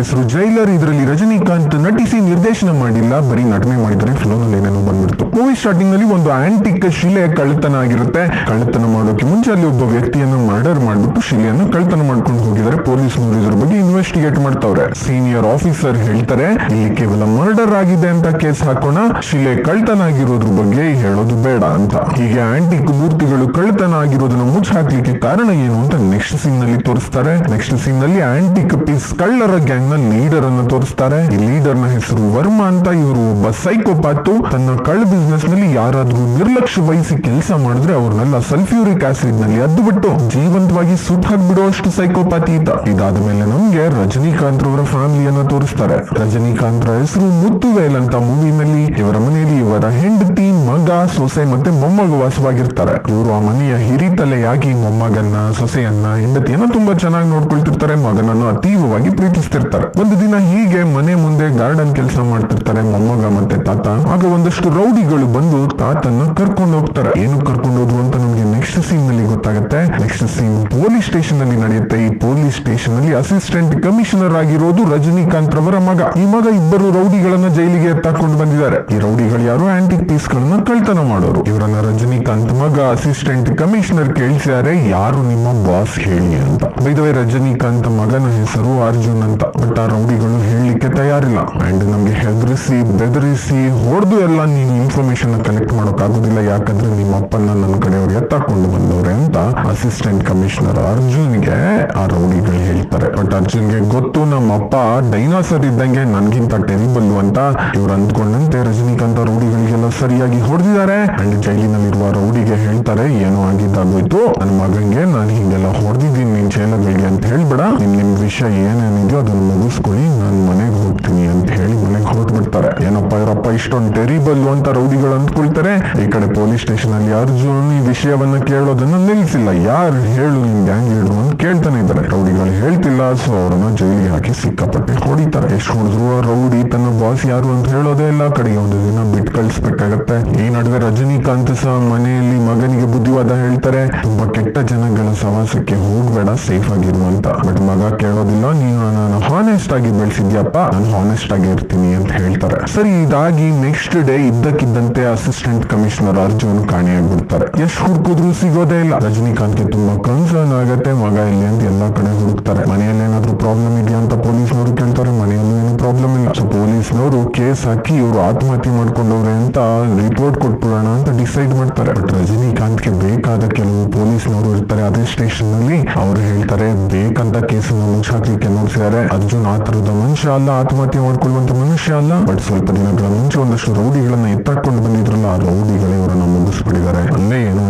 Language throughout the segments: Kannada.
ಹೆಸರು ಜೈಲರ್. ಇದರಲ್ಲಿ ರಜನಿಕಾಂತ್ ನಟಿಸಿ ನಿರ್ದೇಶನ ಮಾಡಿಲ್ಲ. ಬರೀ ನಟನೆ ಮಾಡಿದ್ರೆ ಫಿಲಮ್ ಅಲ್ಲಿ ಏನೇನೋ ಬಂದ್ಬಿಡ್ತು. ಮೂವಿ ಸ್ಟಾರ್ಟಿಂಗ್ನಲ್ಲಿ ಒಂದು ಆಂಟಿಕ್ ಶಿಲೆ ಕಳ್ಳತನ ಆಗಿರುತ್ತೆ. ಕಳ್ಳತನ ಮಾಡೋಕೆ ಮುಂಚೆ ಅಲ್ಲಿ ಒಬ್ಬ ವ್ಯಕ್ತಿಯನ್ನು ಮರ್ಡರ್ ಮಾಡ್ಬಿಟ್ಟು ಶಿಲೆಯನ್ನು ಕಳ್ಳತನ ಮಾಡ್ಕೊಂಡು ಹೋಗಿದ್ದಾರೆ. ಪೊಲೀಸ್ ಇದ್ರ ಬಗ್ಗೆ ಇನ್ವೆಸ್ಟಿಗೇಟ್ ಮಾಡ್ತಾವ್ರೆ. ಸೀನಿಯರ್ ಆಫೀಸರ್ ಹೇಳ್ತಾರೆ, ಇಲ್ಲಿ ಕೇವಲ ಮರ್ಡರ್ ಆಗಿದೆ ಅಂತ ಕೇಸ್ ಹಾಕೋಣ. ಶಿಲೆ ಕಳ್ಳತನ ಆಗಿರೋದ್ರ ಬಗ್ಗೆ ಹೇಳೋದು ಬೇಡ ಅಂತ. ಹೀಗೆ ಆಂಟಿಕ್ ಮೂರ್ತಿಗಳು ಕಳ್ಳತನ ಆಗಿರೋದನ್ನ ಮುಚ್ಚಾಕ್ಲಿಕ್ಕೆ ಕಾರಣ ಏನು ಅಂತ ನೆಕ್ಸ್ಟ್ ಸೀನ್ನಲ್ಲಿ ತೋರಿಸ್ತಾರೆ. ನೆಕ್ಸ್ಟ್ ಸೀನ್ನಲ್ಲಿ ಆಂಟಿಕ್ ಪೀಸ್ ಕಳ್ಳರ ಗ್ಯಾಂಗ್ ನ ಲೀಡರ್ ಅನ್ನು ತೋರಿಸ್ತಾರೆ. ಈ ಲೀಡರ್ನ ಹೆಸರು ವರ್ಮ ಅಂತ ಇವರು ಒಬ್ಬ ಸೈಕೋಪಾತು ತನ್ನ ಕಳ್ಳ ಬಿಸ್ನೆಸ್ನಲ್ಲಿ ಯಾರಾದ್ರೂ ನಿರ್ಲಕ್ಷ್ಯ ವಹಿಸಿ ಕೆಲಸ ಮಾಡಿದ್ರೆ ಅವ್ರನ್ನೆಲ್ಲ ಸಲ್ಫ್ಯೂರಿಕ್ ಆಸಿಡ್ನಲ್ಲಿ ಅದ್ದು ಬಿಟ್ಟು ಜೀವಂತವಾಗಿ ಸುಟ್ಟು ಹಾಕ್ಬಿಡುವಷ್ಟು ಸೈಕೋಪಾತಿ ಈತ. ಇದಾದ ಮೇಲೆ ನಮ್ಗೆ ರಜನಿಕಾಂತ್ ರವರ ಫ್ಯಾಮಿಲಿಯನ್ನ ತೋರಿಸ್ತಾರೆ. ರಜನಿಕಾಂತ್ ರ ಹೆಸರು ಮುತ್ತುವೇಲ್ ಅಂತ ಮೂವಿನಲ್ಲಿ ಇವರ ಮನೆಯಲ್ಲಿ ಇವರ ಹೆಂಡತಿ, ಮಗ, ಸೊಸೆ ಮತ್ತೆ ಮೊಮ್ಮಗ ವಾಸವಾಗಿರ್ತಾರೆ. ಇವರು ಆ ಮನೆಯ ಹಿರಿತಲೆಯಾಗಿ ಮೊಮ್ಮಗನ್ನ, ಸೊಸೆಯನ್ನ, ಹೆಂಡತಿಯನ್ನ ತುಂಬಾ ಚೆನ್ನಾಗಿ ನೋಡ್ಕೊಳ್ತಿರ್ತಾರೆ. ಮಗನನ್ನು ಅತೀವವಾಗಿ ಪ್ರೀತಿಸ್ತಿರ್ತಾರೆ. ಒಂದು ದಿನ ಹೀಗೆ ಮನೆ ಮುಂದೆ ಗಾರ್ಡನ್ ಕೆಲಸ ಮಾಡ್ತಿರ್ತಾರೆ, ಮೊಮ್ಮಗ ಮತ್ತೆ ತಾತ. ಆಗ ಒಂದಷ್ಟು ರೌಡಿಗಳು ಬಂದು ತಾತನ್ನ ಕರ್ಕೊಂಡು ಹೋಗ್ತಾರೆ. ಏನು ಕರ್ಕೊಂಡು ಹೋದ್ರು ಅಂತ ನಮ್ಗೆ ನೆಕ್ಸ್ಟ್ ಸೀನ್ನಲ್ಲಿ ಗೊತ್ತಾಗುತ್ತೆ. ನೆಕ್ಸ್ಟ್ ಸೀನ್ ಪೊಲೀಸ್ ಸ್ಟೇಷನ್ ಅಲ್ಲಿ ನಡೆಯುತ್ತೆ. ಈ ಪೊಲೀಸ್ ಸ್ಟೇಷನ್ ಅಲ್ಲಿ ಅಸಿಸ್ಟೆಂಟ್ ಕಮಿಷನರ್ ಆಗಿರೋದು ರಜನಿಕಾಂತ್ ರವರ ಮಗ. ಈ ಮಗ ಇಬ್ಬರು ರೌಡಿಗಳನ್ನ ಜೈಲಿಗೆ ಎತ್ತಾಕೊಂಡು ಬಂದಿದ್ದಾರೆ. ಈ ರೌಡಿಗಳು ಯಾರು ಆಂಟಿಕ್ ಪೀಸ್ ಗಳನ್ನ ಕಳ್ತನ ಮಾಡೋರು. ಇವರನ್ನ ರಜನಿಕಾಂತ್ ಮಗ, ಅಸಿಸ್ಟೆಂಟ್ ಕಮಿಷನರ್ ಕೇಳಿಸಿದ್ದಾರೆ. ಯಾರು ನಿಮ್ಮ ಬಾಸ್ ಹೇಳಿ ಅಂತ. ಬೈದವೇ ರಜನಿಕಾಂತ್ ಮಗನ ಹೆಸರು ಅರ್ಜುನ್ ಅಂತ. ಬಟ್ ಆ ರೌಡಿಗಳು ಹೇಳಲಿಕ್ಕೆ ತಯಾರಿಲ್ಲ. ಅಂಡ್ ನಮ್ಗೆ ಹೆದರಿಸಿ, ಬೆದರಿಸಿ, ಹೊಡೆದು ಎಲ್ಲ ನೀನು ಇನ್ಫಾರ್ಮೇಶನ್ ಕಲೆಕ್ಟ್ ಮಾಡೋಕ್ಕಾಗೋದಿಲ್ಲ ಯಾಕಂದ್ರೆ ನಿಮ್ಮ ಅಪ್ಪನ ನನ್ನ ಕಡೆಯವ್ರು ಎತ್ತಾಕೊಂಡು ಬಂದವ್ರೆ ಅಂತ ಅಸಿಸ್ಟೆಂಟ್ ಕಮಿಷನರ್ ಅರ್ಜುನ್ಗೆ ಆ ರೌಡಿಗಳು ಹೇಳ್ತಾರೆ. ಬಟ್ ಅರ್ಜುನ್ಗೆ ಗೊತ್ತು ನಮ್ಮ ಅಪ್ಪ ಡೈನಾಸರ್ ಇದ್ದಂಗೆ ನನ್ಗಿಂತ ಟೆರಿಬಲ್ ಅಂತ ಇವ್ರು ಅಂದ್ಕೊಂಡಂತೆ ರಜನಿಕಾಂತ್ ರೌಡಿಗಳಿಗೆಲ್ಲ ಸರಿಯಾಗಿ ಹೊಡೆದಿದ್ದಾರೆ. ಅಂಡ್ ಜೈಲಿನಲ್ಲಿರುವ ರೌಡಿಗೆ ಹೇಳ್ತಾರೆ, ಏನೋ ಆಗಿದ್ದಾಗೋಯ್ತು. ನನ್ನ ಮಗಂಗೆ ನಾನು ಹಿಂಗೆಲ್ಲ ಹೊಡೆದಿದ್ದೀನಿ ನಿನ್ ಜೈಲಗಳಿಗೆ ಅಂತ ಹೇಳ್ಬೇಡ. ನಿಮ್ ನಿಮ್ ವಿಷಯ ಏನೇನಿದೆಯೋ ಅದನ್ನ ಮುಗಿಸ್ಕೊಳ್ಳಿ. ನಾನು ಮನೆಗೆ ಹೋಗ್ತೀನಿ ಅಂತ ಹೇಳಿ ಮನೆಗೆ ಹೊರಟ್ಬಿಡ್ತಾರೆ. ಏನಪ್ಪ ಇವರಪ್ಪ ಇಷ್ಟೊಂದು ಟೆರಿಬಲ್ ಅಂತ ರೌಡಿಗಳು ಅಂದ್ಕೊಳ್ತಾರೆ. ಈ ಕಡೆ ಪೊಲೀಸ್ ಸ್ಟೇಷನ್ ಅಲ್ಲಿ ಅರ್ಜುನ್ ಈ ವಿಷಯವನ್ನ ಕೇಳೋದನ್ನ ನಿಲ್ಸಿಲ್ಲ. ಯಾರು ಹೇಳು ನಿಮ್ ಗ್ಯಾಂಗ್ ಲೀಡರ್ ಅಂತ ಕೇಳ್ತಾನೆ ಇದ್ದಾರೆ. ರೌಡಿಗಳು ಹೇಳ್ತಿಲ್ಲ ಸೊ ಅವ್ರನ್ನ ಜೈಲಿಗೆ ಹಾಕಿ ಸಿಕ್ಕಾಪಟ್ಟೆ ಹೊಡಿತಾರೆ. ಎಷ್ಟು ಹೊಡೆದ್ರು ರೌಡಿ, ತನ್ನ ಬಾಸ್ ಯಾರು ಅಂತ ಹೇಳೋದೇ ಇಲ್ಲ. ಕಡೆಗೆ ಒಂದು ದಿನ ಬಿಟ್ ಕಳಿಸ್ಬೇಕಾಗತ್ತೆ. ಈ ನಡುವೆ ರಜನಿಕಾಂತ್ ಸಹ ಮನೆಯಲ್ಲಿ ಮಗನಿಗೆ ಬುದ್ಧಿವಾದ ಹೇಳ್ತಾರೆ. ತುಂಬಾ ಕೆಟ್ಟ ಜನಗಳ ಸವಾಸಕ್ಕೆ ಹೋಗ್ಬೇಡ ಸೇಫ್ ಆಗಿರು ಅಂತ. ಬಟ್ ಮಗ ಕೇಳೋದಿಲ್ಲ, ನೀನು ನಾನು ಹಾನೆಸ್ಟ್ ಆಗಿ ಬೆಳೆಸಿದ್ಯಪ್ಪ. ನಾನು ಹಾನೆಸ್ಟ್ ಆಗಿ ಇರ್ತೀನಿ ಅಂತ ಹೇಳ್ತಾರೆ. ಸರಿ, ಇದಾಗಿ ನೆಕ್ಸ್ಟ್ ಡೇ ಇದ್ದಕ್ಕಿದ್ದಂತೆ ಅಸಿಸ್ಟೆಂಟ್ ಕಮಿಷನರ್ ಅರ್ಜುನ್ ಕಾಣೆಯಾಗ್ಬಿಡ್ತಾರೆ. ಎಷ್ಟು ಹುಡುಕಿದ್ರು ಸಿಗೋದೇ ಇಲ್ಲ. ರಜನಿಕಾಂತ್ಗೆ ತುಂಬಾ ಕನ್ಸರ್ನ್ ಆಗತ್ತೆ. ಮಗ ಇಲ್ಲಿ ಅಂತ ಎಲ್ಲಾ ಕಡೆ ಹುಡುಕ್ತಾರೆ. ಮನೆಯಲ್ಲಿ ಏನಾದ್ರು ಪ್ರಾಬ್ಲಮ್ ಇದೆಯಾ ಅಂತ ಪೊಲೀಸ್ ಪೊಲೀಸ್ನವರು ಕೇಳ್ತಾರೆ. ಮನೆಯಲ್ಲೂ ಏನು ಪ್ರಾಬ್ಲಮ್ ಇಲ್ಲ. ಸೊ ಪೊಲೀಸ್ನವರು ಕೇಸ್ ಹಾಕಿ ಇವರು ಆತ್ಮಹತ್ಯೆ ಮಾಡ್ಕೊಂಡವ್ರೆ ಅಂತ ರಿಪೋರ್ಟ್ ಕೊಟ್ಬಿಡೋಣ ಅಂತ ಡಿಸೈಡ್ ಮಾಡ್ತಾರೆ. ಬಟ್ ರಜನಿಕಾಂತ್ಗೆ ಬೇಕಾದ ಕೆಲವು ಪೊಲೀಸ್ ಪೊಲೀಸ್ನವರು ಇರ್ತಾರೆ. ಅದೇ ಸ್ಟೇಷನ್ನಲ್ಲಿ ಅವರು ಹೇಳ್ತಾರೆ, ಬೇಕಂತ ಕೇಸನ್ನ ಮುಚ್ಚಾಕ್ಲಿಕ್ಕೆ ನೋಡ್ಸಿದ್ದಾರೆ ಅರ್ಜುನ್ ಆ ತರದ ಮನುಷ್ಯ ಅಲ್ಲ. ಆತ್ಮಹತ್ಯೆ ಮಾಡ್ಕೊಳ್ಳುವಂತ ಮನುಷ್ಯ ಅಲ್ಲ. ಬಟ್ ಸ್ವಲ್ಪ ದಿನಗಳ ಮುಂಚೆ ಒಂದಷ್ಟು ರೌಡಿಗಳನ್ನ ಎತ್ತಾಕೊಂಡು ಬಂದಿದ್ರಲ್ಲ, ಆ ರೌಡಿಗಳೇ ಇವರನ್ನ ಮುಗಿಸ್ಬಿಟ್ಟಿದ್ದಾರೆ. ಅಲ್ಲೇ ಏನೋ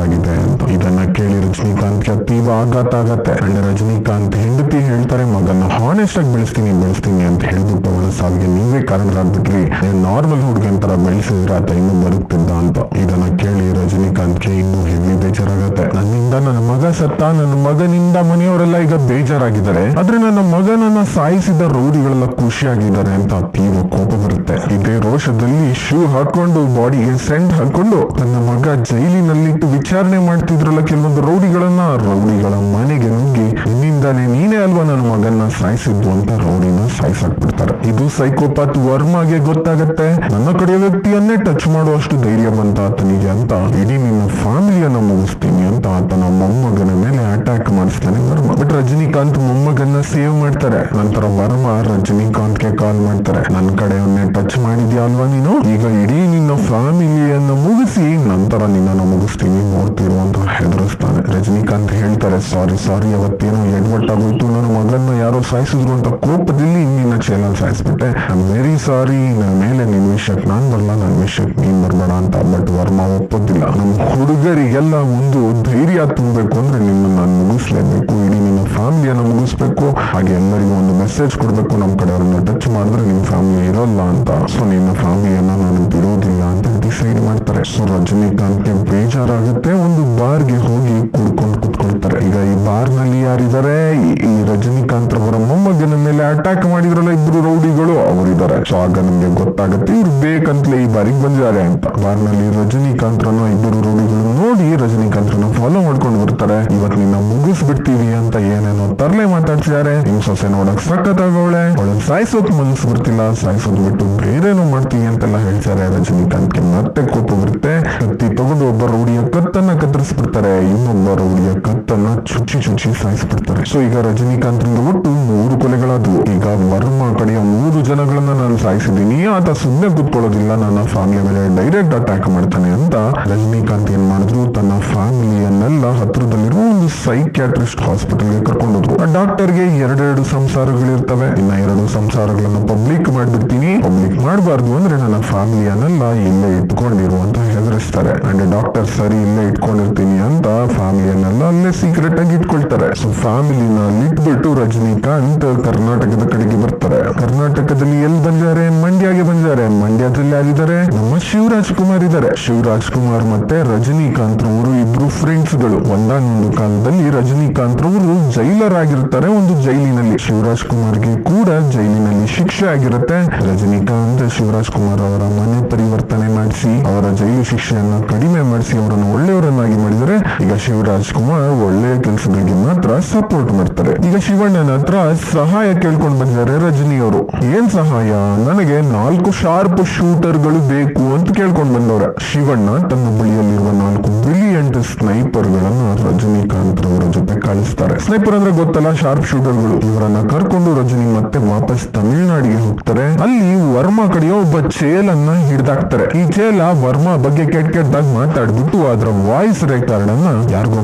ಎಡವಟ್ಟಾಗಿದೆ ಅಂತ. ಇದನ್ನ ಕೇಳಿ ರಜನಿಕಾಂತ್ಗೆ ಅತೀವ ಆಘಾತ ಆಗತ್ತೆ ಅಂಡ್ ರಜನಿಕಾಂತ್ ಹೆಂಡತಿ ಹೇಳ್ತಾರೆ ಮಗನ ಹಾನೆಸ್ಟ್ ಆಗಿ ಬೆಳೆಸ್ತೀನಿ ಬೆಳೆಸ್ತೀನಿ ಅಂತ ಹೇಳ್ಬಿಟ್ಟು ಅವಳ ಸಾವಿಗೆ ನೀವೇ ಕಾರಣರಾಗ್ಬಿಟ್ರಿ. ನಾರ್ಮಲ್ ಹುಡುಗನ್ ತರ ಬೆಳೆಸಿದ್ರೆ ಆತ ಇನ್ನು ಬರುತ್ತಿದ್ದ ಅಂತ. ಇದನ್ನ ಕೇಳಿ ರಜನಿಕಾಂತ್ಗೆ ಇನ್ನೂ ಹೆವಿ ಬೇಜಾರಾಗತ್ತೆ. ನನ್ನಿಂದ ನನ್ನ ಮಗ ಸತ್ತ ನನ್ನ ಮಗನಿಂದ ಮನೆಯವರೆಲ್ಲ ಈಗ ಬೇಜಾರಾಗಿದ್ದಾರೆ. ಆದ್ರೆ ನನ್ನ ಮಗನನ್ನ ಸಾಯಿಸಿದ ರೌಡಿಗಳೆಲ್ಲ ಖುಷಿಯಾಗಿದ್ದಾರೆ ಅಂತ ತೀವ್ರ ಕೋಪ ಬರುತ್ತೆ. ಇದೇ ರೋಷದಲ್ಲಿ ಶೂ ಹಾಕೊಂಡು ಬಾಡಿಗೆ ಸೆಂಟ್ ಹಾಕೊಂಡು, ತನ್ನ ಮಗ ಜೈಲಿನಲ್ಲಿಟ್ಟು ವಿಚಾರಣೆ ಮಾಡ್ತಿದ್ರಲ್ಲ ಕೆಲವೊಂದು ರೌಡಿಗಳನ್ನ, ರೌಡಿಗಳ ಮನೆಗೆ ನುಗ್ಗಿ ನಿನ್ನಿಂದಾನೆ ನೀನೇ ಅಲ್ವಾ ನನ್ನ ಮಗನ್ನ ಸಾಯಿಸಿದ್ದು ಅಂತ ರೌಡಿನ ಸಾಯಿಸಾಕ್ಬಿಡ್ತಾರೆ. ಇದು ಸೈಕೋಪಾತ್ ವರ್ಮಾಗೆ ಗೊತ್ತಾಗತ್ತೆ. ನನ್ನ ಕಡೆಯ ವ್ಯಕ್ತಿಯನ್ನೇ ಟಚ್ ಮಾಡುವಷ್ಟು ಧೈರ್ಯ ಬಂತ ಆತನಿಗೆ ಅಂತ. ಇಡೀ ನಿನ್ನ ಫ್ಯಾಮಿಲಿಯನ್ನ ಮುಗಿಸ್ತೀನಿ ಅಂತ ಆತನ ಮೊಮ್ಮಗನ ಮೇಲೆ ಅಟ್ಯಾಕ್ ಮಾಡಿಸ್ತಾನೆ ವರ್ಮ. ಬಟ್ ರಜನಿಕಾಂತ್ ಮೊಮ್ಮಗನ್ನ ಸೇವ್ ಮಾಡ್ತಾರೆ. ನಂತರ ವರ್ಮ ರಜನಿಕಾಂತ್ಗೆ ಕಾಲ್ ಮಾಡ್ತಾರೆ. ನನ್ನ ಅವನ್ನೇ ಟಚ್ ಮಾಡಿದ್ಯಾ ಅಲ್ವಾ ನೀನು? ಈಗ ಇಡೀ ನಿನ್ನ ಫ್ಯಾಮಿಲಿಯನ್ನ ಮುಗಿಸಿ ನಂತರ ನಿನ್ನನ್ನು ಮುಗಿಸ್ತೀನಿ, ನೋಡ್ತಿರು ಅಂತ ಹೆದರಿಸ್ತಾನೆ. ರಜನಿಕಾಂತ್ ಹೇಳ್ತಾರೆ ಸಾರಿ ಸಾರಿ ಅವತ್ತೇನೋ ಎಡ್ವಟ್ಟಾಗೋಯ್ತು. ನನ್ನ ಮಗನ್ನ ಯಾರೋ ಸಾಯಿಸಿದ್ರು ಅಂತ ಕೋಪದಲ್ಲಿ ನಿನ್ನ ಚೇಲಲ್ಲಿ ಸಾಯಿಸ್ಬಿಟ್ಟೆ. ಐ ವೆರಿ ಸಾರಿ ನನ್ನ ಮೇಲೆ ನಿನ್ ವಿಷಯಕ್ಕೆ ನಾನ್ ಬರಲ್ಲ ನನ್ನ ವಿಷಯಕ್ಕೆ ನೀನ್ ಬರ್ಬೇಡ ಅಂತ. ಬಟ್ ವರ್ಮ ಒಪ್ಪೋದಿಲ್ಲ. ನಮ್ಮ ಹುಡುಗರಿಗೆಲ್ಲ ಒಂದು ಧೈರ್ಯ ತುಂಬಬೇಕು ಅಂದ್ರೆ ನಿನ್ನ ನಾನು ಮುಗಿಸ್ಲೇಬೇಕು. ಇಡೀ ಫ್ಯಾಮಿಲಿಯನ್ನ ಮುಗಿಸ್ಬೇಕು. ಹಾಗೆ ಎಲ್ಲರಿಗೂ ಒಂದು ಮೆಸೇಜ್ ಕೊಡಬೇಕು. ನಮ್ಮ ಕಡೆ ಅವ್ರನ್ನ ಟಚ್ ಮಾಡಿದ್ರೆ ನಿಮ್ಮ ಫ್ಯಾಮಿಲಿ ಇರೋಲ್ಲ ಅಂತ. ಸೊ ನಿನ್ನ ಫ್ಯಾಮಿಲಿಯನ್ನು ನಾನು ಬಿಡೋದಿಲ್ಲ ಅಂತ ಡಿಸೈಡ್ ಮಾಡ್ತಾರೆ. ಸೊ ರಜನಿಕಾಂತ್ಗೆ ಬೇಜಾರಾಗುತ್ತೆ. ಒಂದು ಬಾರ್ಗೆ ಹೋಗಿ ಕುಡ್ಕೊಂಡು ಕುತ್ಕೊಳ್ತಾರೆ ಈಗ ಈ ಬಾರ್ನಲ್ಲಿ ಯಾರಿದ್ದಾರೆ? ಈ- ರಜನಿಕಾಂತ್ ಅವರ ಮೊಮ್ಮಗನ ಮೇಲೆ ಅಟ್ಯಾಕ್ ಮಾಡಿದ್ರಲ್ಲ ಇಬ್ರು ರೌಡಿಗಳು. ಅವರಿದ್ದಾರೆ. ಸೊ ಆಗ ನಮ್ಗೆ ಗೊತ್ತಾಗುತ್ತೆ, ಇವ್ರು ಬೇಕಂತಲೇ ಈ ಬಾರಿಗೆ ಬಂದಿದ್ದಾರೆ ಅಂತ. ಬಾರ್ನಲ್ಲಿ ರಜನಿಕಾಂತ್ರನ ಇಬ್ಬರು ರೌಡಿಗಳು ನೋಡಿ ರಜನಿಕಾಂತ್ರನ ಫಾಲೋ ಮಾಡ್ಕೊಂಡು ಬರ್ತಾರೆ. ಇವತ್ ನಿನ್ನ ಮುಗಿಸ್ಬಿಡ್ತೀವಿ ಅಂತ ಏನೇನೋ ತರಲೆ ಮಾತಾಡ್ತಿದ್ದಾರೆ. ನಿಮ್ ಸೊಸೆ ನೋಡಕ್ ಸಖತ್ ಆಗವಳೆ ಅವಳನ್ನ ಸಾಯಿಸೋಕ್ ಮನಸ್ಸು ಬರ್ತಿಲ್ಲ. ಸಾಯಿಸೋದ್ ಬಿಟ್ಟು ಬೇರೆನೋ ಮಾಡ್ತೀವಿ ಅಂತೆಲ್ಲ ಹೇಳ್ತಾರೆ. ರಜನಿಕಾಂತ್ ಮತ್ತೆ ಕೋಪ ಬರುತ್ತೆ. ಕತ್ತಿ ತಗೊಂಡು ಒಬ್ಬ ರೌಡಿಯ ಕತ್ತನ್ನ ಕತ್ತರಿಸ್ಬಿಡ್ತಾರೆ. ಇನ್ನೊಬ್ಬ ರೌಡಿಯ ಕತ್ತನ್ನ ಚುಚ್ಚಿ ಚುಚ್ಚಿ ಸಾಯಿಸ್ಬಿಡ್ತಾರೆ. ಸೊ ಈಗ ರಜನಿಕಾಂತ್ ಒಟ್ಟು ಮೂರು ಕೊಲೆಗಳಾದವು. ಈಗ ವರ್ಮ ಕಡೆಯ ಮೂರು ಜನಗಳನ್ನ ನಾನು ಸಾಯಿಸಿದ್ದೀನಿ. ಆತ ಸುಮ್ಮನೆ ಕೂತ್ಕೊಳ್ಳೋದಿಲ್ಲ. ನನ್ನ ಫ್ಯಾಮಿಲಿ ಮೇಲೆ ಡೈರೆಕ್ಟ್ ಅಟ್ಯಾಕ್ ಮಾಡ್ತಾನೆ ಅಂತ ರಜನಿಕಾಂತ್ ಏನ್ ಮಾಡಿದ್ರು? ತನ್ನ ಫ್ಯಾಮಿಲಿಯನ್ನೆಲ್ಲ ಹತ್ರದಲ್ಲಿರುವ ಒಂದು ಸೈಕ್ಯಾಟ್ರಿಸ್ಟ್ ಹಾಸ್ಪಿಟಲ್ಗೆ ಕರ್ಕೊಂಡೋದ್ರು. ಆ ಡಾಕ್ಟರ್ಗೆ ಎರಡೆರಡು ಸಂಸಾರಗಳಿರ್ತವೆ. ಇನ್ನ ಎರಡು ಸಂಸಾರಗಳನ್ನ ಪಬ್ಲಿಕ್ ಮಾಡ್ಬಿಡ್ತೀನಿ. ಪಬ್ಲಿಕ್ ಮಾಡಬಾರ್ದು ಅಂದ್ರೆ ನನ್ನ ಫ್ಯಾಮಿಲಿಯನ್ನೆಲ್ಲ ಇಲ್ಲೇ ಇಟ್ಕೊಂಡಿರು ಅಂತ ಹೆದರಿಸ್ತಾರೆ. ಅಂಡ್ ಡಾಕ್ಟರ್ ಸರಿ ಇಲ್ಲೇ ಇಟ್ಕೊಂಡಿರ್ತೀನಿ ಅಂತ ಫ್ಯಾಮಿಲಿಯನ್ನೆಲ್ಲ ಸೀಕ್ರೆಟ್ ಆಗಿ ಇಟ್ಕೊಳ್ತಾರೆ. ಸೊ ಫ್ಯಾಮಿಲಿನ ಇಟ್ಬಿಟ್ಟು ರಜನಿಕಾಂತ್ ಕರ್ನಾಟಕದ ಕಡೆಗೆ ಬರ್ತಾರೆ. ಕರ್ನಾಟಕದಲ್ಲಿ ಎಲ್ಲಿ ಬಂದಿದ್ದಾರೆ ಮಂಡ್ಯಗೆ ಬಂದಿದ್ದಾರೆ ಮಂಡ್ಯದಲ್ಲಿ ಯಾರಿದ್ದಾರೆ? ನಮ್ಮ ಶಿವರಾಜ್ ಕುಮಾರ್ ಇದ್ದಾರೆ. ಶಿವರಾಜ್ ಕುಮಾರ್ ಮತ್ತೆ ರಜನಿಕಾಂತ್ ರವರು ಇಬ್ರು ಫ್ರೆಂಡ್ಸ್ಗಳು. ಒಂದಾನೊಂದು ಕಾಲದಲ್ಲಿ ರಜನಿಕಾಂತ್ ರವರು ಜೈಲರ್ ಆಗಿರ್ತಾರೆ, ಒಂದು ಜೈಲಿನಲ್ಲಿ. ಶಿವರಾಜ್ ಕುಮಾರ್ಗೆ ಕೂಡ ಜೈಲಿನಲ್ಲಿ ಶಿಕ್ಷೆ ಆಗಿರುತ್ತೆ. ರಜನಿಕಾಂತ್ ಶಿವರಾಜ್ ಕುಮಾರ್ ಅವರ ಮನೆ ಪರಿವರ್ತನೆ ಮಾಡಿಸಿ, ಅವರ ಜೈಲು ಶಿಕ್ಷೆಯನ್ನ ಕಡಿಮೆ ಮಾಡಿಸಿ, ಅವರನ್ನು ಒಳ್ಳೆಯವರನ್ನಾಗಿ ಮಾಡಿದರೆ, ಈಗ ಶಿವರಾಜ್ ಕುಮಾರ್ ಒಳ್ಳೆಯ ಕೆಲಸಗಳಿಗೆ ಮಾತ್ರ ಸಪೋರ್ಟ್ ಮಾಡ್ತಾರೆ. ಈಗ ಶಿವಣ್ಣನ ಹತ್ರ ಸಹಾಯ ಕೇಳ್ಕೊಂಡು ಬಂದಿದ್ದಾರೆ ರಜನಿ ಅವರು ಏನ್ ಸಹಾಯ? ನನಗೆ ನಾಲ್ಕು ಶಾರ್ಪ್ ಶೂಟರ್ಗಳು ಬೇಕು ಅಂತ ಕೇಳ್ಕೊಂಡು ಬಂದವ್ರೆ. ಶಿವಣ್ಣ ತನ್ನ ಬಳಿಯಲ್ಲಿರುವ ನಾಲ್ಕು ಬ್ರಿಲಿಯಂಟ್ ಸ್ನೈಪರ್ ಗಳನ್ನ ರಜನಿಕಾಂತ್ ಅವರ ಜೊತೆ ಕಳಿಸ್ತಾರೆ ಸ್ನೈಪರ್ ಅಂದ್ರೆ ಗೊತ್ತಲ್ಲ ಶಾರ್ಪ್ ಶೂಟರ್ಗಳು ಇವರನ್ನ ಕರ್ಕೊಂಡು ರಜನಿ ಮತ್ತೆ ವಾಪಸ್ ತಮಿಳುನಾಡಿಗೆ ಹೋಗ್ತಾರೆ. ಅಲ್ಲಿ ವರ್ಮಾ ಕಡೆಯ ಒಬ್ಬ ಚೇಲನ್ನ ಹಿಡ್ದಾಕ್ತಾರೆ. ಈ ಚೇಲ ವರ್ಮಾ ಬಗ್ಗೆ ಕೆಟ್ಟ ಕೆಟ್ಟದಾಗ ಮಾತಾಡ್ಬಿಟ್ಟು ಅದರ ವಾಯ್ಸ್ ರೆಕಾರ್ಡ್ ಅನ್ನ ಯಾರಿಗೋ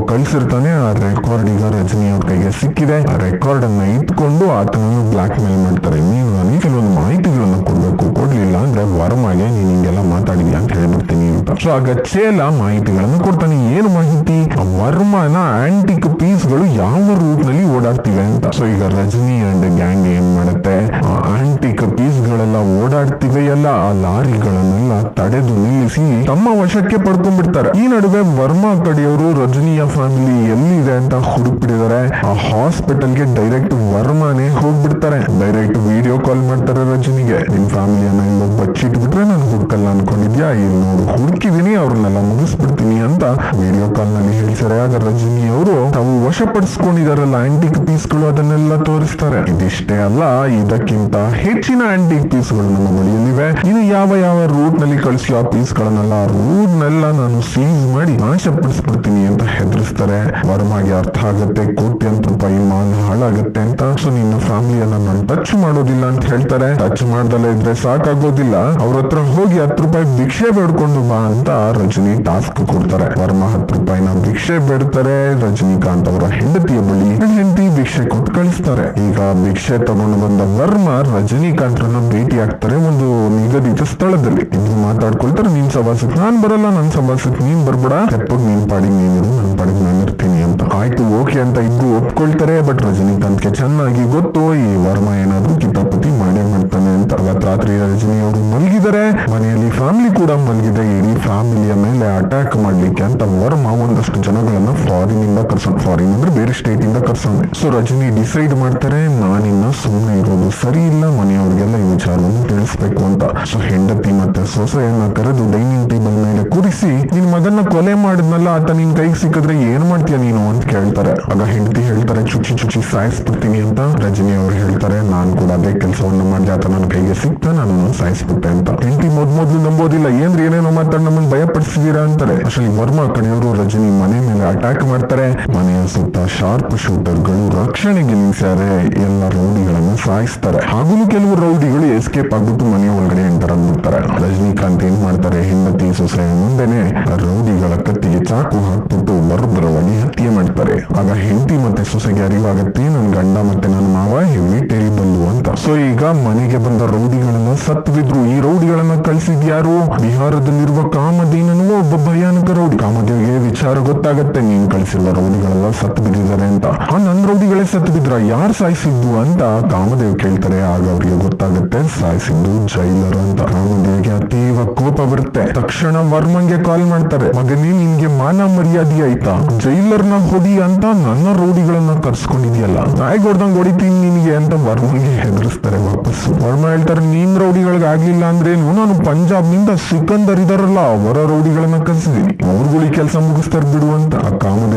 ಕಳ್ಸಿರ್ತಾನೆ ಆ ರೆಕಾರ್ಡ್ ಈಗ ರಜನಿ ಅವ್ರ ಕೈಗೆ ಸಿಕ್ಕಿದೆ. ಆ ರೆಕಾರ್ಡ್ ಅನ್ನ ಇಟ್ಕೊಂಡು ಆತನನ್ನು ಬ್ಲಾಕ್ ಮೇಲ್ ಮಾಡ್ತಾರೆ. ನೀನು ನನಗೆ ಕೆಲವೊಂದು ಮಾಹಿತಿಗಳನ್ನು ಕೊಡ್ಬೇಕು, ಕೊಡ್ಲಿಲ್ಲ ಅಂದ್ರೆ ವರ್ಮಾಗೆ ನೀನ್ ಹಿಂಗೆಲ್ಲ ಮಾತಾಡಿದ್ಯಾ ಅಂತ ಹೇಳ್ಬಿಡ್ತೀನಿ ಅಂತ. ಸೊ ಆಗ ಚೇಲ ಮಾಹಿತಿಗಳನ್ನು ಕೊಡ್ತಾನೆ. ಏನು ಮಾಹಿತಿ? ಆ ವರ್ಮನ ಆಂಟಿಕ್ ಪೀಸ್ಗಳು ಯಾವ ರೂಟ್ನಲ್ಲಿ ಓಡಾಡ್ತಿವೆ ಅಂತ. ಸೊ ಈಗ ರಜನಿ ಅಂಡ್ ಗ್ಯಾಂಗ್ ಏನ್ ಮಾಡುತ್ತೆ? ಆಂಟಿಕ್ ಪೀಸ್ ಗಳೆಲ್ಲ ಓಡಾಡ್ತಿವೆಯಲ್ಲ, ಆ ಲಾರಿಗಳನ್ನೆಲ್ಲ ತಡೆದು ನಿಲ್ಲಿಸಿ ತಮ್ಮ ವಶಕ್ಕೆ ಪಡ್ಕೊಂಡ್ಬಿಡ್ತಾರೆ. ಈ ನಡುವೆ ವರ್ಮಾ ಕಡೆಯವರು ರಜನಿಯ ಫ್ಯಾಮಿಲಿ ಎಲ್ಲಿದೆ ಅಂತ ಹುಡುಕ್ಬಿಟ್ಟಿದ್ದಾರೆ. ಆ ಹಾಸ್ಪಿಟಲ್ಗೆ ಡೈರೆಕ್ಟ್ ವರ್ಮಾನೇ ಹೋಗ್ಬಿಡ್ತಾರೆ. ಡೈರೆಕ್ಟ್ ವಿಡಿಯೋ ಕಾಲ್ ಮಾಡ್ತಾರೆ ರಜನಿಗೆ. ನಿನ್ ಫ್ಯಾಮಿಲಿಯನ್ನ ಇಲ್ಲೋ ಬಚ್ಚಿಟ್ಬಿಟ್ರೆ ನಾನು ಹುಡ್ಕಲ್ಲ ಅನ್ಕೊಂಡಿದ್ಯಾ? ಇಲ್ಲಿ ನೋಡು, ಹುಡುಕಿದೀನಿ, ಅವ್ರನ್ನೆಲ್ಲ ಮುಗಿಸ್ಬಿಡ್ತೀನಿ ಅಂತ ವಿಡಿಯೋ ಕಾಲ್ನಲ್ಲಿ ಹೇಳ್ತಾರೆ. ಆಗ ರಜನಿ ಅವರು ತಾವು ವಶಪಡಿಸ್ಕೊಂಡಿದಾರಲ್ಲ ಆಂಟಿಕ್ ಪೀಸ್ಗಳು ಅದನ್ನೆಲ್ಲ ತೋರಿಸ್ತಾರೆ. ಇದಿಷ್ಟೇ ಅಲ್ಲ, ಇದಕ್ಕಿಂತ ಹೆಚ್ಚಿನ ಆಂಟಿಕ್ ಪೀಸ್ಗಳು ನಮ್ಮ ಬಳಿಯಲ್ಲಿವೆ ಇದು ಯಾವ ಯಾವ ರೂಟ್ನಲ್ಲಿ ಕಳಿಸಿ ಆ ಪೀಸ್ ಗಳನ್ನೆಲ್ಲ ರೂಟ್ ನೆಲ್ಲ ನಾನು ಸೀಸ್ ಮಾಡಿ ನಾಶಪಡಿಸ್ಬಿಡ್ತೀನಿ ಅಂತ ಹೆದರಿಸ್ತಾರೆ. ವರ್ಮಾಗೆ ಅರ್ಥ ಆಗುತ್ತೆ ಕೋಟ್ಯಂತ ರೂಪಾಯಿ ಮಾಲ್ ಹಾಳಾಗುತ್ತೆ ಅಂತ. ಸೊ ನಿನ್ನ ಫ್ಯಾಮಿಲಿಯನ್ನ ನಾನು ಟಚ್ ಮಾಡೋದಿಲ್ಲ ಅಂತ ಹೇಳ್ತಾರೆ. ಟಚ್ ಮಾಡ್ದಲ್ಲ ಇದ್ರೆ ಸಾಕಾಗೋದಿಲ್ಲ. ಅವ್ರ ಹತ್ರ ಹೋಗಿ ಹತ್ತು ರೂಪಾಯಿ ಭಿಕ್ಷೆ ಬೇಡ್ಕೊಂಡು ಬಾ ಅಂತ ರಜನಿ ಟಾಸ್ಕ್ ಕೊಡ್ತಾರೆ. ವರ್ಮಾ ಹತ್ತು ರೂಪಾಯಿನ ಭಿಕ್ಷೆ ಬೇಡ್ತಾರೆ. ರಜನಿಕಾಂತ್ ಅವರ ಹೆಂಡತಿಯ ಬಳಿ ಹೆಂಡತಿ ಭಿಕ್ಷೆ ಕೊಟ್ಟು ಕಳಿಸ್ತಾರೆ. ಈಗ ಭಿಕ್ಷೆ ತಗೊಂಡು ಬಂದ ವರ್ಮ ರಜನಿಕಾಂತ್ರನ್ನ ಭೇಟಿ ಆಗ್ತಾರೆ ಒಂದು ನಿಗದಿತ ಸ್ಥಳದಲ್ಲಿ. ಇಬ್ರು ಮಾತಾಡ್ಕೊಳ್ತಾರೆ, ನಿನ್ ಸಭಾಸಕ್, ನಾನ್ ಬರಲ್ಲ, ನನ್ ಸಭಾಸಕ್, ನೀನ್ ಬರ್ಬೇಡ. ತೆಪ್ಪಗ್ ನೀನ್ ಪಾಡಿಗೆ ನೀನು ನನ್ ಪಾಡಿಗೆ ನಾನು ಇರ್ತೀನಿ ಅಂತ. ಆಯ್ತು, ಓಕೆ ಅಂತ ಇಬ್ರು ಒಪ್ಕೊಳ್ತಾರೆ, ಬಟ್ ರಜನಿಕಾಂತ್ಗೆ ಚೆನ್ನಾಗಿ ಗೊತ್ತು, ಈ ವರ್ಮ ಏನಾದ್ರು ಕಿತಾಪತಿ ಮಾಡೇ ಮಾಡ್ತಾನೆ ಅಂತ. ಅವತ್ ರಾತ್ರಿ ರಜನಿ ಅವರು ಮಲಗಿದರೆ. ಮನೆಯಲ್ಲಿ ಫ್ಯಾಮಿಲಿ ಕೂಡ ಮಲಗಿದೆ, ಇಡೀ ಫ್ಯಾಮಿಲಿಯ ಮೇಲೆ ಅಟ್ಯಾಕ್ ಮಾಡ್ಲಿಕ್ಕೆ ಅಂತ ವರ್ಮ ಒಂದಷ್ಟು ಜನಗಳನ್ನ ಫಾರಿನ್ ಇಂದ ಕರ್ಸೋಣ ಫಾರಿನ್ ಅಂದ್ರೆ ಬೇರೆ ಸ್ಟೇಟ್ ಇಂದ ಕರ್ಸೋಣ ಸೊ ರಜನಿ ಡಿಸೈಡ್ ಮಾಡ್ತಾರೆ, ನಾನಿನ್ನ ಸುಮ್ಮನೆ ಇರೋದು ಸರಿ ಇಲ್ಲ, ಮನೆಯವ್ರಿಗೆಲ್ಲ ಈ ವಿಚಾರವನ್ನು ತಿಳಿಸ್ಬೇಕು ಅಂತ. ಸೊ ಹೆಂಡತಿ ಮತ್ತೆ ಸೊಸೆಯನ್ನ ಕರೆದು ಡೈನಿಂಗ್ ಟೇಬಲ್ ಮೇಲೆ ಕೂರಿಸಿ ನಿನ್ ಮಗನ್ನ ಕೊಲೆ ಮಾಡಿದ್ನಲ್ಲ, ಆತ ನಿನ್ ಕೈಗೆ ಸಿಕ್ಕಿದ್ರೆ ಏನ್ ಮಾಡ್ತೀಯ ನೀನು ಅಂತ ಕೇಳ್ತಾರೆ. ಆಗ ಹೆಂಡತಿ ಹೇಳ್ತಾರೆ, ಚುಚ್ಚಿ ಚುಚ್ಚಿ ಸಾಯಿಸ್ಬಿಡ್ತೀನಿ ಅಂತ. ರಜನಿ ಅವ್ರು ಹೇಳ್ತಾರೆ, ನಾನ್ ಕೂಡ ಅದೇ ಕೆಲಸವನ್ನ ಮಾಡಿದೆ, ಆತ ನನ್ನ ಕೈಗೆ ಸಿಕ್ತ ನಾನು ಸಾಯಿಸ್ಬಿಟ್ಟೆ ಅಂತ. ಹೆಂಡತಿ ಮೊದ್ ಮೊದ್ಲು ನಂಬೋದಿಲ್ಲ, ಏನ್ರಿ, ಏನೇನೋ ಮಾತಾಡ್ ನಮ್ಮನ್ನ ಭಯ ಪಡಿಸಿದೀರಾ ಅಂತಾರೆ. ಅಷ್ಟರಲ್ಲಿ ವರ್ಮ ಕಡೆಯವರು ರಜನಿ ಮನೆ ಮೇಲೆ ಅಟ್ಯಾಕ್ ಮಾಡ್ತಾರೆ. ಮನೆಯ ಸುತ್ತ ಶಾರ್ಪ್ ಶೂಟರ್ಗಳು ರಕ್ಷಣೆಗೆ ನಿಲ್ಸ್ಯಾರೆ ಎಲ್ಲ ರೌಡಿಗಳನ್ನ ಸಾಯಿಸ್ತಾರೆ. ಹಾಗೂ ಕೆಲವು ರೌಡಿಗಳು ಎಸ್ಕೇಪ್ ಆಗ್ಬಿಟ್ಟು ಮನೆ ಒಳಗಡೆ ಎಂಟರ್ ಆಗ್ಬಿಡ್ತಾರೆ. ರಜನಿಕಾಂತ್ ಏನ್ ಮಾಡ್ತಾರೆ? ಹೆಂಡತಿ ಸೊಸೆ ಮುಂದೆನೆ ರೌಡಿಗಳ ಕತ್ತಿಗೆ ಚಾಕು ಹಾಕ್ಬಿಟ್ಟು ಬರಬರವಾಗಿ ಹತ್ಯೆ ಮಾಡ್ತಾರೆ. ಆಗ ಹೆಂಡತಿ ಮತ್ತೆ ಸೊಸೆಗೆ ಅರಿವಾಗತ್ತೆ, ನನ್ ಗಂಡ ಮತ್ತೆ ನನ್ನ ಮಾವ ಹೆವಿ ಅಂತ ಸೊ ಈಗ ಮನೆಗೆ ಬಂದ ರೌಡಿಗಳನ್ನು ಸತ್ತು ಬಿದ್ರು ಈ ರೌಡಿಗಳನ್ನ ಕಳ್ಸಿದ್ಯಾರು? ಬಿಹಾರದಲ್ಲಿರುವ ಕಾಮಧೇನನು ಒಬ್ಬ ಭಯಾನಕ ರೌಡಿ. ಕಾಮದೇವಿಗೆ ವಿಚಾರ ಗೊತ್ತಾಗತ್ತೆ. ನೀನ್ ಕಳ್ಸಿಲ್ಲ ರೌಡಿಗಳೆಲ್ಲ ಸತ್ತು ಬಿದ್ದಿದ್ದಾರೆ ಅಂತ. ಆ ನನ್ ರೌಡಿಗಳೇ ಸತ್ತು ಬಿದ್ರ ಯಾರು ಸಾಯಿಸಿದ್ದು ಅಂತ ಕಾಮದೇವ್ ಕೇಳ್ತಾರೆ. ಆಗ ಅವ್ರಿಗೆ ಗೊತ್ತಾಗುತ್ತೆ. ಸಾಯಿಸಿದ್ದು ಜೈಲರ್ ಅಂತ. ಕಾಮದೇವಿಗೆ ಅತೀವ ಕೋಪ ಬರುತ್ತೆ. ತಕ್ಷಣ ವರ್ಮಂಗೆ ಕಾಲ್ ಮಾಡ್ತಾರೆ. ಮಗನೇ, ನಿನ್ಗೆ ಮಾನ ಮರ್ಯಾದೆ ಆಯ್ತಾ? ಜೈಲರ್ನ ಹೊಡಿ ಅಂತ ನನ್ನ ರೌಡಿಗಳನ್ನ ಕರ್ಸ್ಕೊಂಡಿದ್ಯಲ್ಲ. ನಾಯಿ ಹೊಡ್ದಂಗ್ ಹೊಡಿತೀನಿ ನಿನ್ಗೆ ಅಂತ ವರ್ಮಂಗೆ ಹೆದರ್ಸ್ತಾರೆ. ಕಳಿಸ್ತಾರೆ ವಾಪಸ್ ವರ್ಮ ಹೇಳ್ತಾರೆ ನಿಮ್ ರೌಡಿಗಳಿಗೆ ಆಗ್ಲಿಲ್ಲ ಅಂದ್ರೇನು? ನಾನು ಪಂಜಾಬ್ನಿಂದ ಸಿಕಂದರ್ ಇದಾರಲ್ಲ ಅವರ ರೌಡಿಗಳನ್ನ ಕಲ್ಸಿದೀನಿ ಅವ್ರುಗಳಿಗೆ ಕೆಲಸ ಮುಗಿಸ್ತಾರೆ ಬಿಡು ಅಂತ. ಆ ಹೇಳ್ತಾರೆ